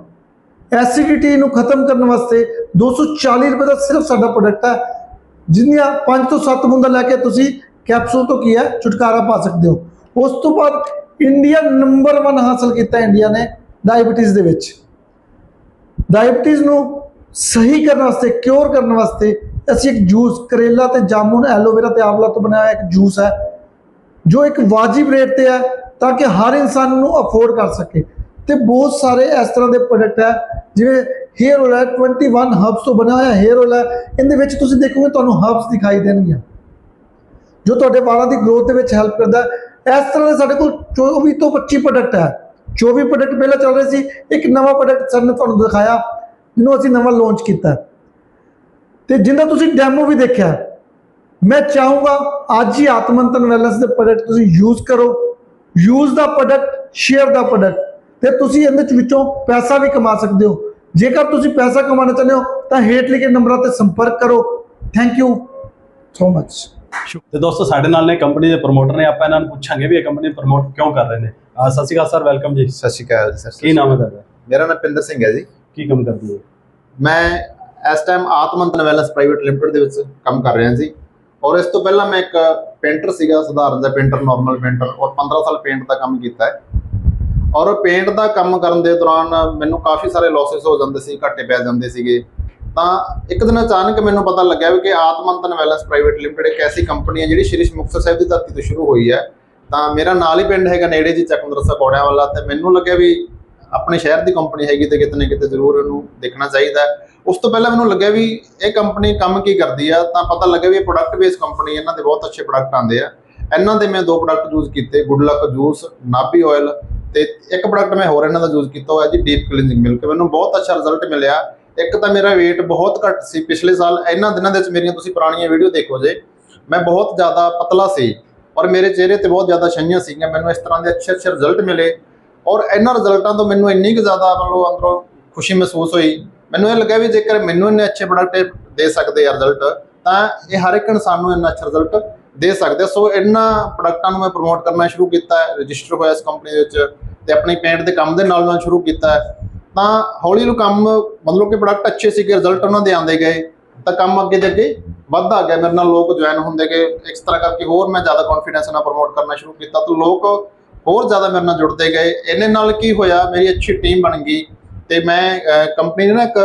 ਐਸਿਡਿਟੀ ਨੂੰ ਖਤਮ ਕਰਨ ਵਾਸਤੇ 240 ਰੁਪਏ ਦਾ ਸਿਰਫ ਸਾਡਾ ਪ੍ਰੋਡਕਟ ਹੈ। ਜਿੰਨੀਆਂ 5 ਤੋਂ 7 ਬੂੰਦਾਂ ਲੈ ਕੇ ਤੁਸੀਂ ਕੈਪਸੂਲ ਤੋਂ ਕੀ ਹੈ? ਛੁਟਕਾਰਾ ਪਾ ਸਕਦੇ ਹੋ। ਉਸ ਤੋਂ ਬਾਅਦ ਇੰਡੀਆ ਨੰਬਰ 1 ਹਾਸਲ ਕੀਤਾ ਇੰਡੀਆ ਨੇ ਡਾਇਬੀਟੀਜ਼ ਦੇ ਵਿੱਚ। ਡਾਇਬੀਟੀਜ਼ ਨੂੰ ਸਹੀ ਕਰਨ ਵਾਸਤੇ ਕਿਉਰ ਕਰਨ ਵਾਸਤੇ ਅਸੀਂ ਇੱਕ ਜੂਸ ਕਰੇਲਾ ਤੇ ਜਾਮੁਨ ਐਲੋਵੇਰਾ ਤੇ ਆਂਵਲਾ ਤੋਂ ਬਣਾਇਆ ਇੱਕ ਜੂਸ ਹੈ, ਜੋ ਇੱਕ ਵਾਜਿਬ ਰੇਟ ਤੇ ਹੈ ਤਾਂ ਕਿ ਹਰ ਇਨਸਾਨ ਨੂੰ ਅਫੋਰਡ ਕਰ ਸਕੇ। ਤੇ ਬਹੁਤ ਸਾਰੇ ਇਸ ਤਰ੍ਹਾਂ ਦੇ ਪ੍ਰੋਡਕਟ ਹੈ, ਜਿਵੇਂ ਹੇਅਰ ਆਇਲ ਹੈ 21 ਹਰਬਸ ਤੋਂ ਬਣਿਆ ਹੋਇਆ ਹੇਅਰ ਆਇਲ ਹੈ, ਇਹਦੇ ਵਿੱਚ ਤੁਸੀਂ ਦੇਖੋਗੇ ਤੁਹਾਨੂੰ ਹਰਬਸ ਦਿਖਾਈ ਦੇਣਗੀਆਂ। ਜੋ ਤੁਹਾਡੇ ਵਾਲਾਂ ਦੀ ਗਰੋਥ ਦੇ ਵਿੱਚ ਹੈਲਪ ਕਰਦਾ ਹੈ ਇਸ ਤਰ੍ਹਾਂ ਦੇ ਸਾਡੇ ਕੋਲ 24 ਤੋਂ 25 ਪ੍ਰੋਡਕਟ ਹੈ। 24 ਪ੍ਰੋਡਕਟ ਪਹਿਲਾਂ ਚੱਲ ਰਹੇ ਸੀ, ਇੱਕ ਨਵਾਂ ਪ੍ਰੋਡਕਟ ਸਰ ਨੇ ਤੁਹਾਨੂੰ ਦਿਖਾਇਆ, ਜਿਹਨੂੰ ਅਸੀਂ ਨਵਾਂ ਲਾਂਚ ਕੀਤਾ। ਹੈ। ਤੇ ਜਿੰਦਾ ਤੁਸੀਂ ਡੈਮੋ ਵੀ ਦੇਖਿਆ, ਮੈਂ ਚਾਹੂੰਗਾ ਅੱਜ ਹੀ ਆਤਮੰਤਨ ਵੈਲਨੈਸ ਦੇ ਪ੍ਰੋਡਕਟ ਤੁਸੀਂ ਯੂਜ਼ ਕਰੋ। ਯੂਜ਼ ਦਾ ਪ੍ਰੋਡਕਟ ਸ਼ੇਅਰ ਦਾ ਪ੍ਰੋਡਕਟ ਤੇ ਤੁਸੀਂ ਇਹਦੇ ਚ ਵਿੱਚੋਂ ਪੈਸਾ ਵੀ ਕਮਾ ਸਕਦੇ ਹੋ। ਜੇਕਰ ਤੁਸੀਂ ਪੈਸਾ ਕਮਾਉਣਾ ਚਾਹੁੰਦੇ ਹੋ, ਤਾਂ ਹੇਠ ਲਿਖੇ ਨੰਬਰਾਂ ਤੇ ਸੰਪਰਕ ਕਰੋ। ਥੈਂਕ ਯੂ ਸੋ ਮਚ ਤੇ ਦੋਸਤੋ ਸਾਡੇ ਨਾਲ ਨੇ ਕੰਪਨੀ ਦੇ ਪ੍ਰਮੋਟਰ ਨੇ ਆਪਾਂ ਇਹਨਾਂ ਨੂੰ ਪੁੱਛਾਂਗੇ ਵੀ ਇਹ ਕੰਪਨੀ ਪ੍ਰਮੋਟ ਕਿਉਂ ਕਰ ਰਹੇ ਨੇ। ਅਹ ਸਤਿ ਸ਼੍ਰੀ ਅਕਾਲ ਸਰ ਵੈਲਕਮ ਜੀ। ਸਤਿ ਸ਼੍ਰੀ ਅਕਾਲ ਜੀ ਸਰ ਕੀ ਨਾਮ ਹੈ ਤੁਹਾਡਾ? ਮੇਰਾ ਨਾਮ ਪਿੰਦਰ ਸਿੰਘ ਹੈ ਜੀ। ਕੀ ਕੰਮ ਕਰਦੇ ਹੋ? ਮੈਂ ਇਸ time Atmantan wellness private limited ਦੇ ਵਿੱਚ ਕੰਮ ਕਰ ਰਿਹਾ ਸੀ ਔਰ ਇਸ ਤੋਂ ਪਹਿਲਾਂ ਮੈਂ ਇੱਕ ਪੇਂਟਰ ਸੀਗਾ ਸਧਾਰਨ ਦਾ ਪੇਂਟਰ ਨਾਰਮਲ ਪੇਂਟਰ ਔਰ 15 ਸਾਲ ਪੇਂਟ ਦਾ ਕੰਮ ਕੀਤਾ ਹੈ। ਔਰ ਪੇਂਟ ਦਾ ਕੰਮ ਕਰਨ ਦੇ ਦੌਰਾਨ ਮੈਨੂੰ ਕਾਫੀ ਸਾਰੇ ਲਾਸਸ ਹੋ ਜਾਂਦੇ ਸੀ ਘਾਟੇ ਪੈ ਜਾਂਦੇ ਸੀਗੇ। ਤਾਂ ਇੱਕ ਦਿਨ ਅਚਾਨਕ ਮੈਨੂੰ ਪਤਾ ਲੱਗਿਆ ਵੀ ਕਿ ਆਤਮੰਤਨ ਵੈਲਨੈਸ ਪ੍ਰਾਈਵੇਟ ਲਿਮਟਿਡ ਇੱਕ ਐਸੀ ਕੰਪਨੀ ਹੈ ਜਿਹੜੀ ਸ਼੍ਰੀ ਮੁਕਤਸਰ ਸਾਹਿਬ ਦੀ ਧਰਤੀ ਤੋਂ ਸ਼ੁਰੂ ਹੋਈ ਹੈ। ਤਾਂ ਮੇਰਾ ਨਾਲ ਹੀ ਪਿੰਡ ਹੈਗਾ ਨੇੜੇ ਜੀ ਚੱਕਮੰਦਰ ਸਕੋੜਿਆਂ ਵਾਲਾ, ਤੇ ਮੈਨੂੰ ਲੱਗਿਆ ਵੀ ਆਪਣੇ ਸ਼ਹਿਰ ਦੀ ਕੰਪਨੀ ਹੈਗੀ ਤੇ ਕਿਤੇ ਨਾ ਕਿਤੇ ਜ਼ਰੂਰ ਇਹਨੂੰ ਦੇਖਣਾ ਚਾਹੀਦਾ ਉਸ ਤੋਂ ਪਹਿਲਾਂ ਮੈਨੂੰ ਲੱਗਿਆ ਵੀ ਇਹ ਕੰਪਨੀ ਕੰਮ ਕੀ ਕਰਦੀ ਆ, ਤਾਂ ਪਤਾ ਲੱਗਿਆ ਵੀ ਇਹ ਪ੍ਰੋਡਕਟ ਬੇਸ ਕੰਪਨੀ ਇਹਨਾਂ ਦੇ ਬਹੁਤ ਅੱਛੇ ਪ੍ਰੋਡਕਟ ਆਉਂਦੇ ਆ। ਇਹਨਾਂ ਦੇ ਮੈਂ ਦੋ ਪ੍ਰੋਡਕਟ ਯੂਜ਼ ਕੀਤੇ ਗੁੱਡ ਲੱਕ ਜੂਸ ਨਾਭੀ ਆਇਲ ਤੇ ਇੱਕ ਪ੍ਰੋਡਕਟ ਮੈਂ ਹੋਰ ਇਹਨਾਂ ਦਾ ਯੂਜ਼ ਕੀਤਾ ਹੋਇਆ ਜੀ ਡੀਪ ਕਲੀਨਿੰਗ ਮਿਲਕ ਮੈਨੂੰ ਬਹੁਤ ਅੱਛਾ ਰਿਜ਼ਲਟ ਮਿਲਿਆ। ਇੱਕ ਤਾਂ ਮੇਰਾ weight ਬਹੁਤ ਘੱਟ ਸੀ ਪਿਛਲੇ ਸਾਲ, ਇਹਨਾਂ ਦਿਨਾਂ ਦੇ ਵਿੱਚ ਮੇਰੀਆਂ ਤੁਸੀਂ ਪੁਰਾਣੀਆਂ ਵੀਡੀਓ ਦੇਖੋ ਜੇ। ਮੈਂ ਬਹੁਤ ਜ਼ਿਆਦਾ ਪਤਲਾ ਸੀ ਔਰ ਮੇਰੇ ਚਿਹਰੇ ਤੇ ਬਹੁਤ ਜ਼ਿਆਦਾ ਛਾਈਆਂ ਸੀਗੀਆਂ। ਮੈਨੂੰ ਇਸ ਤਰ੍ਹਾਂ ਦੇ ਅੱਛੇ ਅੱਛੇ ਰਿਜ਼ਲਟ ਮਿਲੇ ਔਰ ਇਹਨਾਂ ਰਿਜ਼ਲਟਾਂ ਤੋਂ ਮੈਨੂੰ ਇੰਨੀ ਕੁ ਜ਼ਿਆਦਾ ਮਤਲਬ ਅੰਦਰੋਂ ਖੁਸ਼ੀ ਮਹਿਸੂਸ ਹੋਈ। ਮੈਨੂੰ ਇਹ ਲੱਗਿਆ ਵੀ ਜੇਕਰ ਮੈਨੂੰ ਇੰਨੇ ਅੱਛੇ ਪ੍ਰੋਡਕਟ ਦੇ ਸਕਦੇ ਆ ਰਿਜ਼ਲਟ ਤਾਂ ਇਹ ਹਰ ਇੱਕ ਇਨਸਾਨ ਨੂੰ ਇੰਨਾ ਅੱਛਾ ਰਿਜ਼ਲਟ ਦੇ ਸਕਦੇ ਸੋ ਇਹਨਾਂ ਪ੍ਰੋਡਕਟਾਂ ਨੂੰ ਮੈਂ ਪ੍ਰਮੋਟ ਕਰਨਾ ਸ਼ੁਰੂ ਕੀਤਾ ਰਜਿਸਟਰ ਹੋਇਆ ਇਸ ਕੰਪਨੀ ਦੇ ਵਿੱਚ ਤੇ ਆਪਣੀ ਪੇਂਟ ਦੇ ਕੰਮ ਦੇ ਨਾਲ ਨਾਲ ਸ਼ੁਰੂ ਕੀਤਾ। ਤਾਂ ਹੌਲੀ ਹੌਲੀ ਕੰਮ ਮਤਲਬ ਕਿ ਪ੍ਰੋਡਕਟ ਅੱਛੇ ਸੀਗੇ ਰਿਜ਼ਲਟ ਉਹਨਾਂ ਦੇ ਆਉਂਦੇ ਗਏ, ਤਾਂ ਕੰਮ ਅੱਗੇ ਦੇ ਅੱਗੇ ਵੱਧਦਾ ਗਿਆ, ਮੇਰੇ ਨਾਲ ਲੋਕ ਜੁਆਇਨ ਹੁੰਦੇ ਗਏ, ਇਸ ਤਰ੍ਹਾਂ ਕਰਕੇ ਹੋਰ ਮੈਂ ਜ਼ਿਆਦਾ ਕੌਨਫੀਡੈਂਸ ਨਾਲ ਪ੍ਰਮੋਟ ਕਰਨਾ ਸ਼ੁਰੂ ਕੀਤਾ, ਤਾਂ ਲੋਕ ਹੋਰ ਜ਼ਿਆਦਾ ਮੇਰੇ ਨਾਲ ਜੁੜਦੇ ਗਏ। ਇਹਨੇ ਨਾਲ ਕੀ ਹੋਇਆ, ਮੇਰੀ ਅੱਛੀ ਟੀਮ ਬਣ ਗਈ ਤੇ ਮੈਂ ਕੰਪਨੀ ਨੇ ਨਾ ਇੱਕ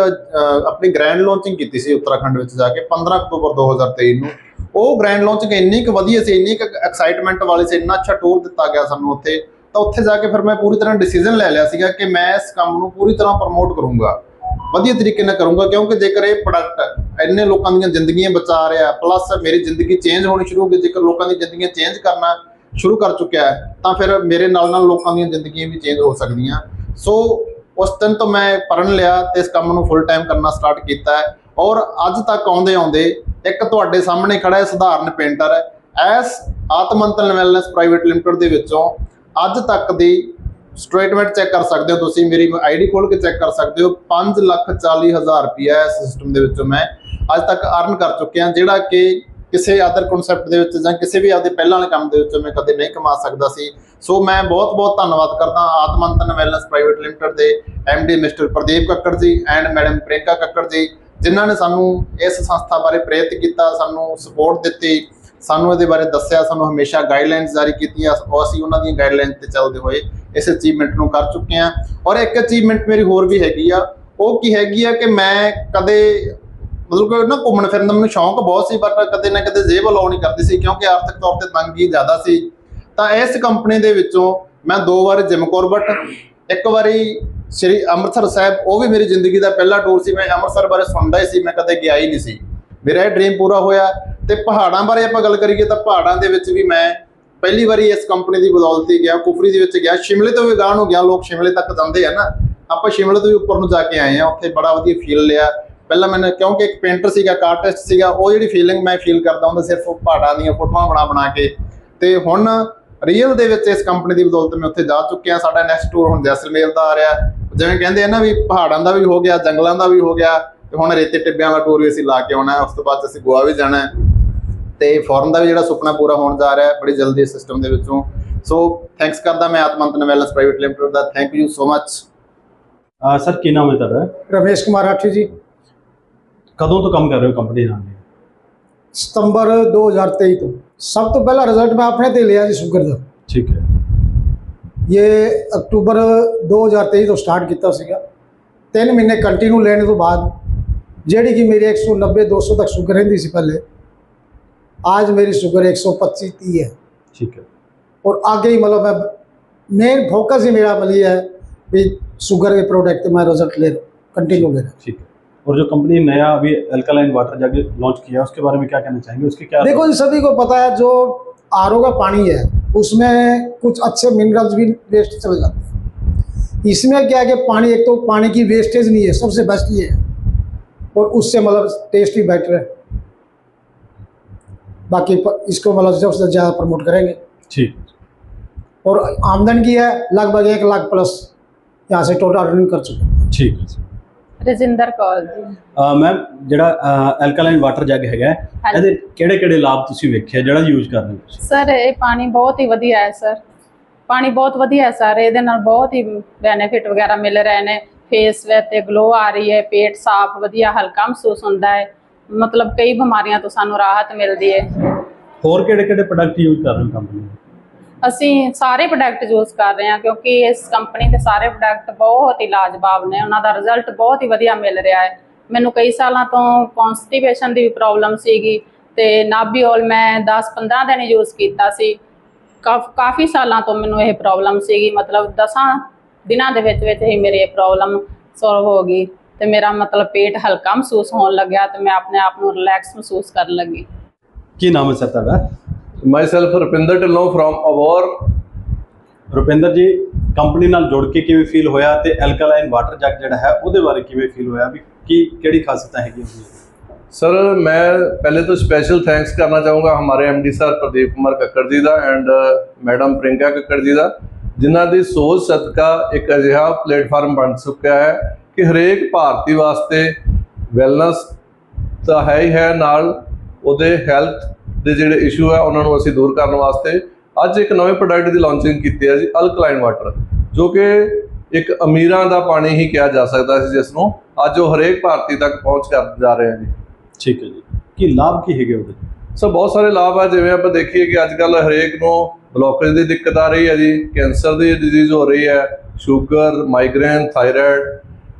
ਆਪਣੀ ਗ੍ਰੈਂਡ ਲਾਂਚਿੰਗ ਕੀਤੀ ਸੀ ਉੱਤਰਾਖੰਡ ਵਿੱਚ ਜਾ ਕੇ 15 ਅਕਤੂਬਰ 2023 ਨੂੰ। ਉਹ ਗ੍ਰੈਂਡ ਲਾਂਚਿੰਗ ਇੰਨੀ ਕੁ ਵਧੀਆ ਸੀ, ਇੰਨੀ ਕੁ ਐਕਸਾਈਟਮੈਂਟ ਵਾਲੀ ਸੀ, ਇੰਨਾ ਅੱਛਾ ਟੂਰ ਦਿੱਤਾ ਗਿਆ ਸਾਨੂੰ ਉੱਥੇ। ਤਾਂ ਉੱਥੇ ਜਾ ਕੇ ਫਿਰ ਮੈਂ ਪੂਰੀ ਤਰ੍ਹਾਂ ਡਿਸੀਜਨ ਲੈ ਲਿਆ ਸੀਗਾ ਕਿ ਮੈਂ ਇਸ ਕੰਮ ਨੂੰ ਪੂਰੀ ਤਰ੍ਹਾਂ ਪ੍ਰਮੋਟ ਕਰੂੰਗਾ। ਵਧੀਆ ਤਰੀਕੇ ਨਾਲ ਕਰੂੰਗਾ ਕਿਉਂਕਿ ਜੇਕਰ ਇਹ ਪ੍ਰੋਡਕਟ ਇੰਨੇ ਲੋਕਾਂ ਦੀਆਂ ਜ਼ਿੰਦਗੀਆਂ ਬਚਾ ਰਿਹਾ ਪਲੱਸ ਮੇਰੀ ਜ਼ਿੰਦਗੀ ਚੇਂਜ ਹੋਣੀ ਸ਼ੁਰੂ ਹੋ ਗਈ, ਜੇਕਰ ਲੋਕਾਂ ਦੀ ਜ਼ਿੰਦਗੀਆਂ ਚੇਂਜ ਕਰਨਾ ਸ਼ੁਰੂ ਕਰ ਚੁੱਕਿਆ ਤਾਂ ਫਿਰ ਮੇਰੇ ਨਾਲ ਨਾਲ ਲੋਕਾਂ ਦੀਆਂ ਜ਼ਿੰਦਗੀਆਂ ਵੀ ਚੇਂਜ ਹੋ ਸਕਦੀਆਂ। ਸੋ ਉਸ ਦਿਨ ਤੋਂ ਮੈਂ ਪੜਨ ਲਿਆ ਤੇ ਇਸ ਕੰਮ ਨੂੰ ਫੁੱਲ ਟਾਈਮ ਕਰਨਾ ਸਟਾਰਟ ਕੀਤਾ ਹੈ। ਔਰ ਅੱਜ ਤੱਕ ਆਉਂਦੇ ਆਉਂਦੇ ਇੱਕ ਤੁਹਾਡੇ ਸਾਹਮਣੇ ਖੜਾ ਹੈ ਸਧਾਰਨ painter as Atmantan wellness private limited ਦੇ ਵਿੱਚੋਂ ਅੱਜ ਤੱਕ ਦੀ ਸਟੇਟਮੈਂਟ ਚੈੱਕ ਕਰ ਸਕਦੇ ਹੋ ਤੁਸੀਂ, ਮੇਰੀ ਆਈਡੀ ਖੋਲ ਕੇ ਚੈੱਕ ਕਰ ਸਕਦੇ ਹੋ। 5 ਲੱਖ 40 ਹਜ਼ਾਰ ਰੁਪਇਆ ਇਸ ਸਿਸਟਮ ਦੇ ਵਿੱਚੋਂ ਮੈਂ ਅੱਜ ਤੱਕ ਅਰਨ ਕਰ ਚੁੱਕਿਆ। ਜਿਹੜਾ ਕਿ ਕਿਸੇ ਅਦਰ ਕਨਸੈਪਟ ਦੇ ਵਿੱਚ ਜਾਂ ਕਿਸੇ ਵੀ ਆਪਦੇ ਪਹਿਲਾਂ ਵਾਲੇ ਕੰਮ ਦੇ ਵਿੱਚ ਮੈਂ ਕਦੇ ਨਹੀਂ ਕਮਾ ਸਕਦਾ ਸੀ। ਸੋ ਮੈਂ ਬਹੁਤ ਬਹੁਤ ਧੰਨਵਾਦ ਕਰਦਾ ਆਤਮੰਤਨ ਵੈਲਨੈਸ ਪ੍ਰਾਈਵੇਟ ਲਿਮਟਿਡ ਦੇ MD mister Pradeep Kakkar ji and madam Prinka Kakkar ਜੀ, ਜਿਨ੍ਹਾਂ ਨੇ ਸਾਨੂੰ ਇਸ ਸੰਸਥਾ ਬਾਰੇ ਪ੍ਰੇਰਿਤ ਕੀਤਾ, ਸਾਨੂੰ ਸਪੋਰਟ ਦਿੱਤੀ। ਸਾਨੂੰ ਇਹਦੇ ਬਾਰੇ ਦੱਸਿਆ, ਸਾਨੂੰ ਹਮੇਸ਼ਾ ਗਾਈਡਲਾਈਨਸ ਜਾਰੀ ਕੀਤੀਆਂ, ਉਹ ਅਸੀਂ ਉਹਨਾਂ ਦੀਆਂ ਗਾਈਡਲਾਈਨਸ ਤੇ ਚੱਲਦੇ ਹੋਏ ਇਸ ਅਚੀਵਮੈਂਟ ਨੂੰ ਕਰ ਚੁੱਕੇ ਹਾਂ। ਔਰ ਇੱਕ ਅਚੀਵਮੈਂਟ ਮੇਰੀ ਹੋਰ ਵੀ ਹੈਗੀ ਆ, ਉਹ ਕੀ ਹੈਗੀ ਆ ਕਿ ਮੈਂ ਕਦੇ ਮਤਲਬ ਕਿ ਨਾ ਘੁੰਮਣ ਫਿਰਨ ਦਾ ਮੈਨੂੰ ਸ਼ੌਂਕ ਬਹੁਤ ਸੀ, ਪਰ ਕਦੇ ਨਾ ਕਦੇ ਜੇਬ ਅਲਾਉ ਨਹੀਂ ਕਰਦੀ ਸੀ, ਕਿਉਂਕਿ ਆਰਥਿਕ ਤੌਰ ਤੇ ਤੰਗੀ ਜ਼ਿਆਦਾ ਸੀ। ਤਾਂ ਇਸ ਕੰਪਨੀ ਦੇ ਵਿੱਚੋਂ ਮੈਂ ਦੋ ਵਾਰ ਜਿਮ ਕੋਰਬਟ ਇੱਕ ਵਾਰੀ ਸ੍ਰੀ ਅੰਮ੍ਰਿਤਸਰ ਸਾਹਿਬ, ਉਹ ਵੀ ਮੇਰੀ ਜ਼ਿੰਦਗੀ ਦਾ ਪਹਿਲਾ ਟੂਰ ਸੀ। ਮੈਂ ਅੰਮ੍ਰਿਤਸਰ ਬਾਰੇ ਸੁਣਦਾ ਹੀ ਸੀ, ਮੈਂ ਕਦੇ ਗਿਆ ਹੀ ਨਹੀਂ ਸੀ। ਮੇਰਾ ਇਹ ਡ੍ਰੀਮ ਪੂਰਾ ਹੋਇਆ। ਤੇ ਪਹਾੜਾਂ ਬਾਰੇ ਆਪਾਂ ਗੱਲ ਕਰੀਏ ਤਾਂ ਪਹਾੜਾਂ ਦੇ ਵਿੱਚ ਵੀ ਮੈਂ ਪਹਿਲੀ ਵਾਰੀ ਇਸ ਕੰਪਨੀ ਦੀ ਬਦੌਲਤ ਹੀ ਗਿਆ, ਕੁਫਰੀ ਦੇ ਵਿੱਚ ਗਿਆ। ਸ਼ਿਮਲੇ ਤੋਂ ਵੀ ਗਾਹ ਨੂੰ ਗਿਆ, ਲੋਕ ਸ਼ਿਮਲੇ ਤੱਕ ਜਾਂਦੇ ਆ ਨਾ। ਆਪਾਂ ਸ਼ਿਮਲੇ ਤੋਂ ਵੀ ਉੱਪਰ ਨੂੰ ਜਾ ਕੇ ਆਏ ਆ, ਉੱਥੇ ਬੜਾ ਵਧੀਆ ਫੀਲ ਲਿਆ। ਪਹਿਲਾਂ ਮੈਨੂੰ ਕਿਉਂਕਿ ਇੱਕ ਪੇਂਟਰ ਸੀਗਾ, ਇੱਕ ਆਰਟਿਸਟ ਸੀਗਾ, ਉਹ ਜਿਹੜੀ ਫੀਲਿੰਗ ਮੈਂ ਫੀਲ ਕਰਦਾ ਹੁੰਦਾ ਸਿਰਫ ਪਹਾੜਾਂ ਦੀਆਂ ਫੋਟੋਆਂ ਬਣਾ ਬਣਾ ਕੇ। ਤੇ ਹੁਣ ਰੀਅਲ ਦੇ ਵਿੱਚ ਇਸ ਕੰਪਨੀ ਦੀ ਬਦੌਲਤ ਮੈਂ ਉੱਥੇ ਜਾ ਚੁੱਕਿਆ, ਸਾਡਾ ਨੈਕਸਟ ਟੂਰ ਹੁਣ ਜੈਸਲਮੇਰ ਦਾ ਆ ਰਿਹਾ। ਜਿਵੇਂ ਕਹਿੰਦੇ ਆ ਨਾ ਵੀ ਪਹਾੜਾਂ ਦਾ ਵੀ ਹੋ ਗਿਆ, ਜੰਗਲਾਂ ਦਾ ਵੀ ਹੋ ਗਿਆ, ਤੇ ਹੁਣ ਰੇਤੇ ਟਿੱਬਿਆਂ ਦਾ ਟੂਰ ਵੀ ਅਸੀਂ ਲਾ ਕੇ ਆਉਣਾ, ਉਸ ਤੋਂ ਬਾਅਦ ਅਸੀਂ ਗੋਆ ਵੀ ਜਾਣਾ। ਤੇ ਫੋਰਨ ਦਾ ਵੀ ਜਿਹੜਾ ਸੁਪਨਾ ਪੂਰਾ ਹੋਣ ਜਾ ਰਿਹਾ ਹੈ ਬੜੀ ਜਲਦੀ ਇਸ ਸਿਸਟਮ ਦੇ ਵਿੱਚੋਂ। ਸੋ ਥੈਂਕਸ ਕਰਦਾ ਮੈਂ Atmantan wellness private limited the. Thank you so much sir ਕੀ ਨਾਮ ਹੈ ਤੁਹਾਡਾ? ਰਮੇਸ਼ ਕੁਮਾਰ ਰਾਠੀ ਜੀ। ਕਦੋਂ ਤੋਂ ਕੰਮ ਕਰ ਰਹੇ ਹੋ ਕੰਪਨੀ ਨਾਲ? ਸਤੰਬਰ 2023 ਤੋਂ। ਸਭ ਤੋਂ ਪਹਿਲਾ ਰਿਜ਼ਲਟ ਮੈਂ ਆਪਣੇ ਤੇ ਲਿਆ ਜੀ ਸ਼ੂਗਰ ਦਾ। ਠੀਕ ਹੈ। ਇਹ ਅਕਤੂਬਰ 2023 ਤੋਂ ਸਟਾਰਟ ਕੀਤਾ ਸੀਗਾ। 3 ਮਹੀਨੇ ਕੰਟੀਨਿਊ ਲੈਣ ਤੋਂ ਬਾਅਦ ਜਿਹੜੀ ਕਿ ਮੇਰੀ 190 200 ਤੱਕ ਸ਼ੂਗਰ ਰਹਿੰਦੀ ਸੀ ਪਹਿਲੇ आज मेरी शुगर एक सौ पच्चीस ती है। ठीक है। और आगे ही मतलब मैं मेन फोकस ही मेरा मतलब है कि शुगर के प्रोडक्ट मैं रिज़ल्ट ले कंटिन्यू ले रहा ठीक है। और जो कंपनी नया अभी अल्कालाइन वाटर जाके लॉन्च किया है उसके बारे में क्या कहना चाहेंगे? उसके क्या देखो इन सभी को पता है जो आर का पानी है उसमें कुछ अच्छे मिनरल्स भी वेस्ट चले जाते हैं। इसमें क्या है कि पानी एक तो पानी की वेस्टेज नहीं है सबसे बेस्ट ये है। और उससे मतलब टेस्ट भी बेटर है। बाकी प- इसको मतलब ज़्यादा से ज़्यादा प्रमोट करेंगे ठीक और आमदन की है लगभग एक लाख प्लस यहाँ से टोटल अर्निंग कर चुके हैं ਠੀਕ ਹੈ ਰਜਿੰਦਰ ਕੌਰ ਜੀ ਮੈਮ ਜਿਹੜਾ ਅਲਕਲਾਈਨ ਵਾਟਰ ਜਗ ਹੈਗਾ ਹੈ, ਹਾਂਜੀ। ਇਹਦੇ ਕਿਹੜੇ ਕਿਹੜੇ ਲਾਭ ਤੁਸੀਂ ਵੇਖਿਆ ਜਿਹੜਾ ਯੂਜ਼ ਕਰ ਰਹੇ ਹੋ ਤੁਸੀਂ ਸਰ ਇਹ ਪਾਣੀ ਬਹੁਤ ਹੀ ਵਧੀਆ ਹੈ ਸਰ ਪਾਣੀ ਬਹੁਤ ਵਧੀਆ ਹੈ ਸਰ ਇਹਦੇ ਨਾਲ ਬਹੁਤ ਹੀ ਬੈਨੀਫਿਟ ਵਗੈਰਾ ਮਿਲ ਰਹੇ ਨੇ ਫੇਸ ਤੇ ਗਲੋ ਆ ਰਹੀ ਹੈ ਪੇਟ ਸਾਫ਼ ਵਧੀਆ ਹਲਕਾ ਮਹਿਸੂਸ ਹੁੰਦਾ ਹੈ ਮਤਲਬ ਕਈ ਬਿਮਾਰੀਆਂ ਤੋਂ ਸਾਨੂੰ ਰਾਹਤ ਮਿਲਦੀ ਹੈ। ਹੋਰ ਕਿਹੜੇ ਕਿਹੜੇ ਪ੍ਰੋਡਕਟ ਯੂਜ਼ ਕਰ ਰਹੇ ਹੋ ਕੰਪਨੀ ਅਸੀਂ ਸਾਰੇ ਪ੍ਰੋਡਕਟ ਯੂਜ਼ ਕਰ ਰਹੇ ਹਾਂ ਕਿਉਂਕਿ ਇਸ ਕੰਪਨੀ ਦੇ ਸਾਰੇ ਪ੍ਰੋਡਕਟ ਬਹੁਤ ਹੀ ਲਾਜਵਾਬ ਨੇ। ਉਹਨਾਂ ਦਾ ਰਿਜ਼ਲਟ ਬਹੁਤ ਹੀ ਵਧੀਆ ਮਿਲ ਰਿਹਾ ਹੈ। ਮੈਨੂੰ ਕਈ ਸਾਲਾਂ ਤੋਂ ਕਨਸਟੀਪੇਸ਼ਨ ਦੀ ਵੀ ਪ੍ਰੋਬਲਮ ਸੀਗੀ ਤੇ ਨਾਬੀਓਲ ਮੈਂ 10-15 ਦਿਨ ਯੂਜ਼ ਕੀਤਾ ਸੀ। ਕਾਫ- ਕਾਫੀ ਸਾਲਾਂ ਤੋਂ ਮੈਨੂੰ ਇਹ ਪ੍ਰੋਬਲਮ ਸੀਗੀ। ਮਤਲਬ 10 ਦਿਨਾਂ ਦੇ ਵਿੱਚ ਵਿੱਚ ਹੀ ਮੇਰੀ ਇਹ ਪ੍ਰੋਬਲਮ ਸੋਲਵ ਹੋ ਗਈ। ਤੇ ਮੇਰਾ ਮਤਲਬ ਪੇਟ ਹਲਕਾ ਮਹਿਸੂਸ ਹੋਣ ਲੱਗਿਆ ਤੇ ਮੈਂ ਆਪਣੇ ਆਪ ਨੂੰ ਰਿਲੈਕਸ ਮਹਿਸੂਸ ਕਰਨ ਲੱਗੀ। ਕੀ ਨਾਮ ਹੈ ਸਰ ਤੁਹਾਡਾ? Myself Rupinder Dhillon from Abohar Rupinder ji company ਨਾਲ ਜੁੜ ਕੇ ਕਿਵੇਂ ਫੀਲ ਹੋਇਆ ਤੇ ਐਲਕਲਾਈਨ ਵਾਟਰ ਜੱਗ ਜਿਹੜਾ ਹੈ ਉਹਦੇ ਬਾਰੇ ਕਿਵੇਂ ਫੀਲ ਹੋਇਆ? ਵੀ ਕੀ ਕਿਹੜੀ ਖਾਸੀਅਤਾਂ ਹੈਗੀਆਂ? ਸਰ ਮੈਂ ਪਹਿਲੇ ਤੋਂ ਸਪੈਸ਼ਲ ਥੈਂਕਸ ਕਰਨਾ ਚਾਹੂੰਗਾ ਹਮਾਰੇ ਐਮਡੀ ਸਰ ਪ੍ਰਦੀਪ ਕੁਮਾਰ ਕੱਕੜ ਜੀ ਦਾ ਐਂਡ ਮੈਡਮ ਪ੍ਰਿੰਕਾ ਕੱਕੜ ਜੀ ਦਾ ਜਿਨ੍ਹਾਂ ਦੀ ਸੋਚ ਸਦਕਾ ਇੱਕ ਅਜਿਹਾ ਪਲੇਟਫਾਰਮ ਬਣ ਚੁੱਕਿਆ ਹੈ। ਕਿ ਹਰੇਕ ਭਾਰਤੀ ਵਾਸਤੇ ਵੈਲਨੈਸ ਤਾਂ ਹੈ ਹੀ ਹੈ ਨਾਲ ਉਹਦੇ ਹੈਲਥ ਦੇ ਜਿਹੜੇ ਇਸ਼ੂ ਹੈ ਉਹਨਾਂ ਨੂੰ ਅਸੀਂ ਦੂਰ ਕਰਨ ਵਾਸਤੇ ਅੱਜ ਇੱਕ ਨਵੇਂ ਪ੍ਰੋਡਕਟ ਦੀ ਲਾਂਚਿੰਗ ਕੀਤੀ ਹੈ ਜੀ ਅਲਕਲਾਈਨ ਵਾਟਰ ਜੋ ਕਿ ਇੱਕ ਅਮੀਰਾਂ ਦਾ ਪਾਣੀ ਹੀ ਕਿਹਾ ਜਾ ਸਕਦਾ ਸੀ ਜਿਸ ਨੂੰ ਅੱਜ ਉਹ ਹਰੇਕ ਭਾਰਤੀ ਤੱਕ ਪਹੁੰਚ ਕਰ ਜਾ ਰਹੇ ਹੈ ਜੀ। ਠੀਕ ਹੈ ਜੀ। ਕੀ ਲਾਭ ਕੀ ਹੈਗੇ ਉਹਦੇ? ਸੋ ਬਹੁਤ ਸਾਰੇ ਲਾਭ ਆ ਜਿਵੇਂ ਆਪਾਂ ਦੇਖੀਏ ਕਿ ਅੱਜ ਕੱਲ ਹਰੇਕ ਨੂੰ ਬਲੋਕੇਜ ਦੀ ਦਿੱਕਤ ਆ ਰਹੀ ਹੈ ਜੀ ਕੈਂਸਰ ਦੀ ਡਿਜ਼ੀਜ਼ ਹੋ ਰਹੀ ਹੈ ਸ਼ੂਗਰ ਮਾਈਗ੍ਰੇਨ ਥਾਇਰਾਇਡ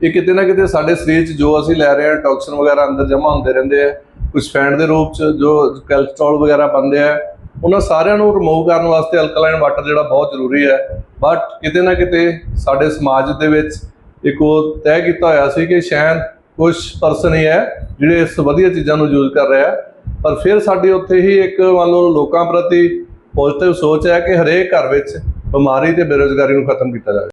ਇਹ ਕਿਤੇ ਨਾ ਕਿਤੇ ਸਾਡੇ ਸਰੀਰ 'ਚ ਜੋ ਅਸੀਂ ਲੈ ਰਹੇ ਹਾਂ ਟੌਕਸਿਨ ਵਗੈਰਾ ਅੰਦਰ ਜਮ੍ਹਾਂ ਹੁੰਦੇ ਰਹਿੰਦੇ ਆ ਕੁਝ ਫੈਟ ਦੇ ਰੂਪ 'ਚ ਜੋ ਕੋਲੇਸਟ੍ਰੋਲ ਵਗੈਰਾ ਬੰਦੇ ਆ, ਉਹਨਾਂ ਸਾਰਿਆਂ ਨੂੰ ਰਿਮੂਵ ਕਰਨ ਵਾਸਤੇ ਅਲਕਲਾਈਨ ਵਾਟਰ ਜਿਹੜਾ ਬਹੁਤ ਜ਼ਰੂਰੀ ਹੈ। ਬਟ ਕਿਤੇ ਨਾ ਕਿਤੇ ਸਾਡੇ ਸਮਾਜ ਦੇ ਵਿੱਚ ਇੱਕ ਉਹ ਤੈਅ ਕੀਤਾ ਹੋਇਆ ਸੀ ਕਿ ਸ਼ਾਇਦ ਕੁਝ ਪਰਸਨ ਹੀ ਹੈ ਜਿਹੜੇ ਇਸ ਵਧੀਆ ਚੀਜ਼ਾਂ ਨੂੰ ਯੂਜ਼ ਕਰ ਰਿਹਾ ਪਰ ਫਿਰ ਸਾਡੀ ਉੱਥੇ ਹੀ ਇੱਕ ਮੰਨ ਲਓ ਲੋਕਾਂ ਪ੍ਰਤੀ ਪੋਜ਼ਿਟਿਵ ਸੋਚ ਹੈ ਕਿ ਹਰੇਕ ਘਰ ਵਿੱਚ ਬਿਮਾਰੀ ਤੇ ਬੇਰੁਜ਼ਗਾਰੀ ਨੂੰ ਖਤਮ ਕੀਤਾ ਜਾਵੇ।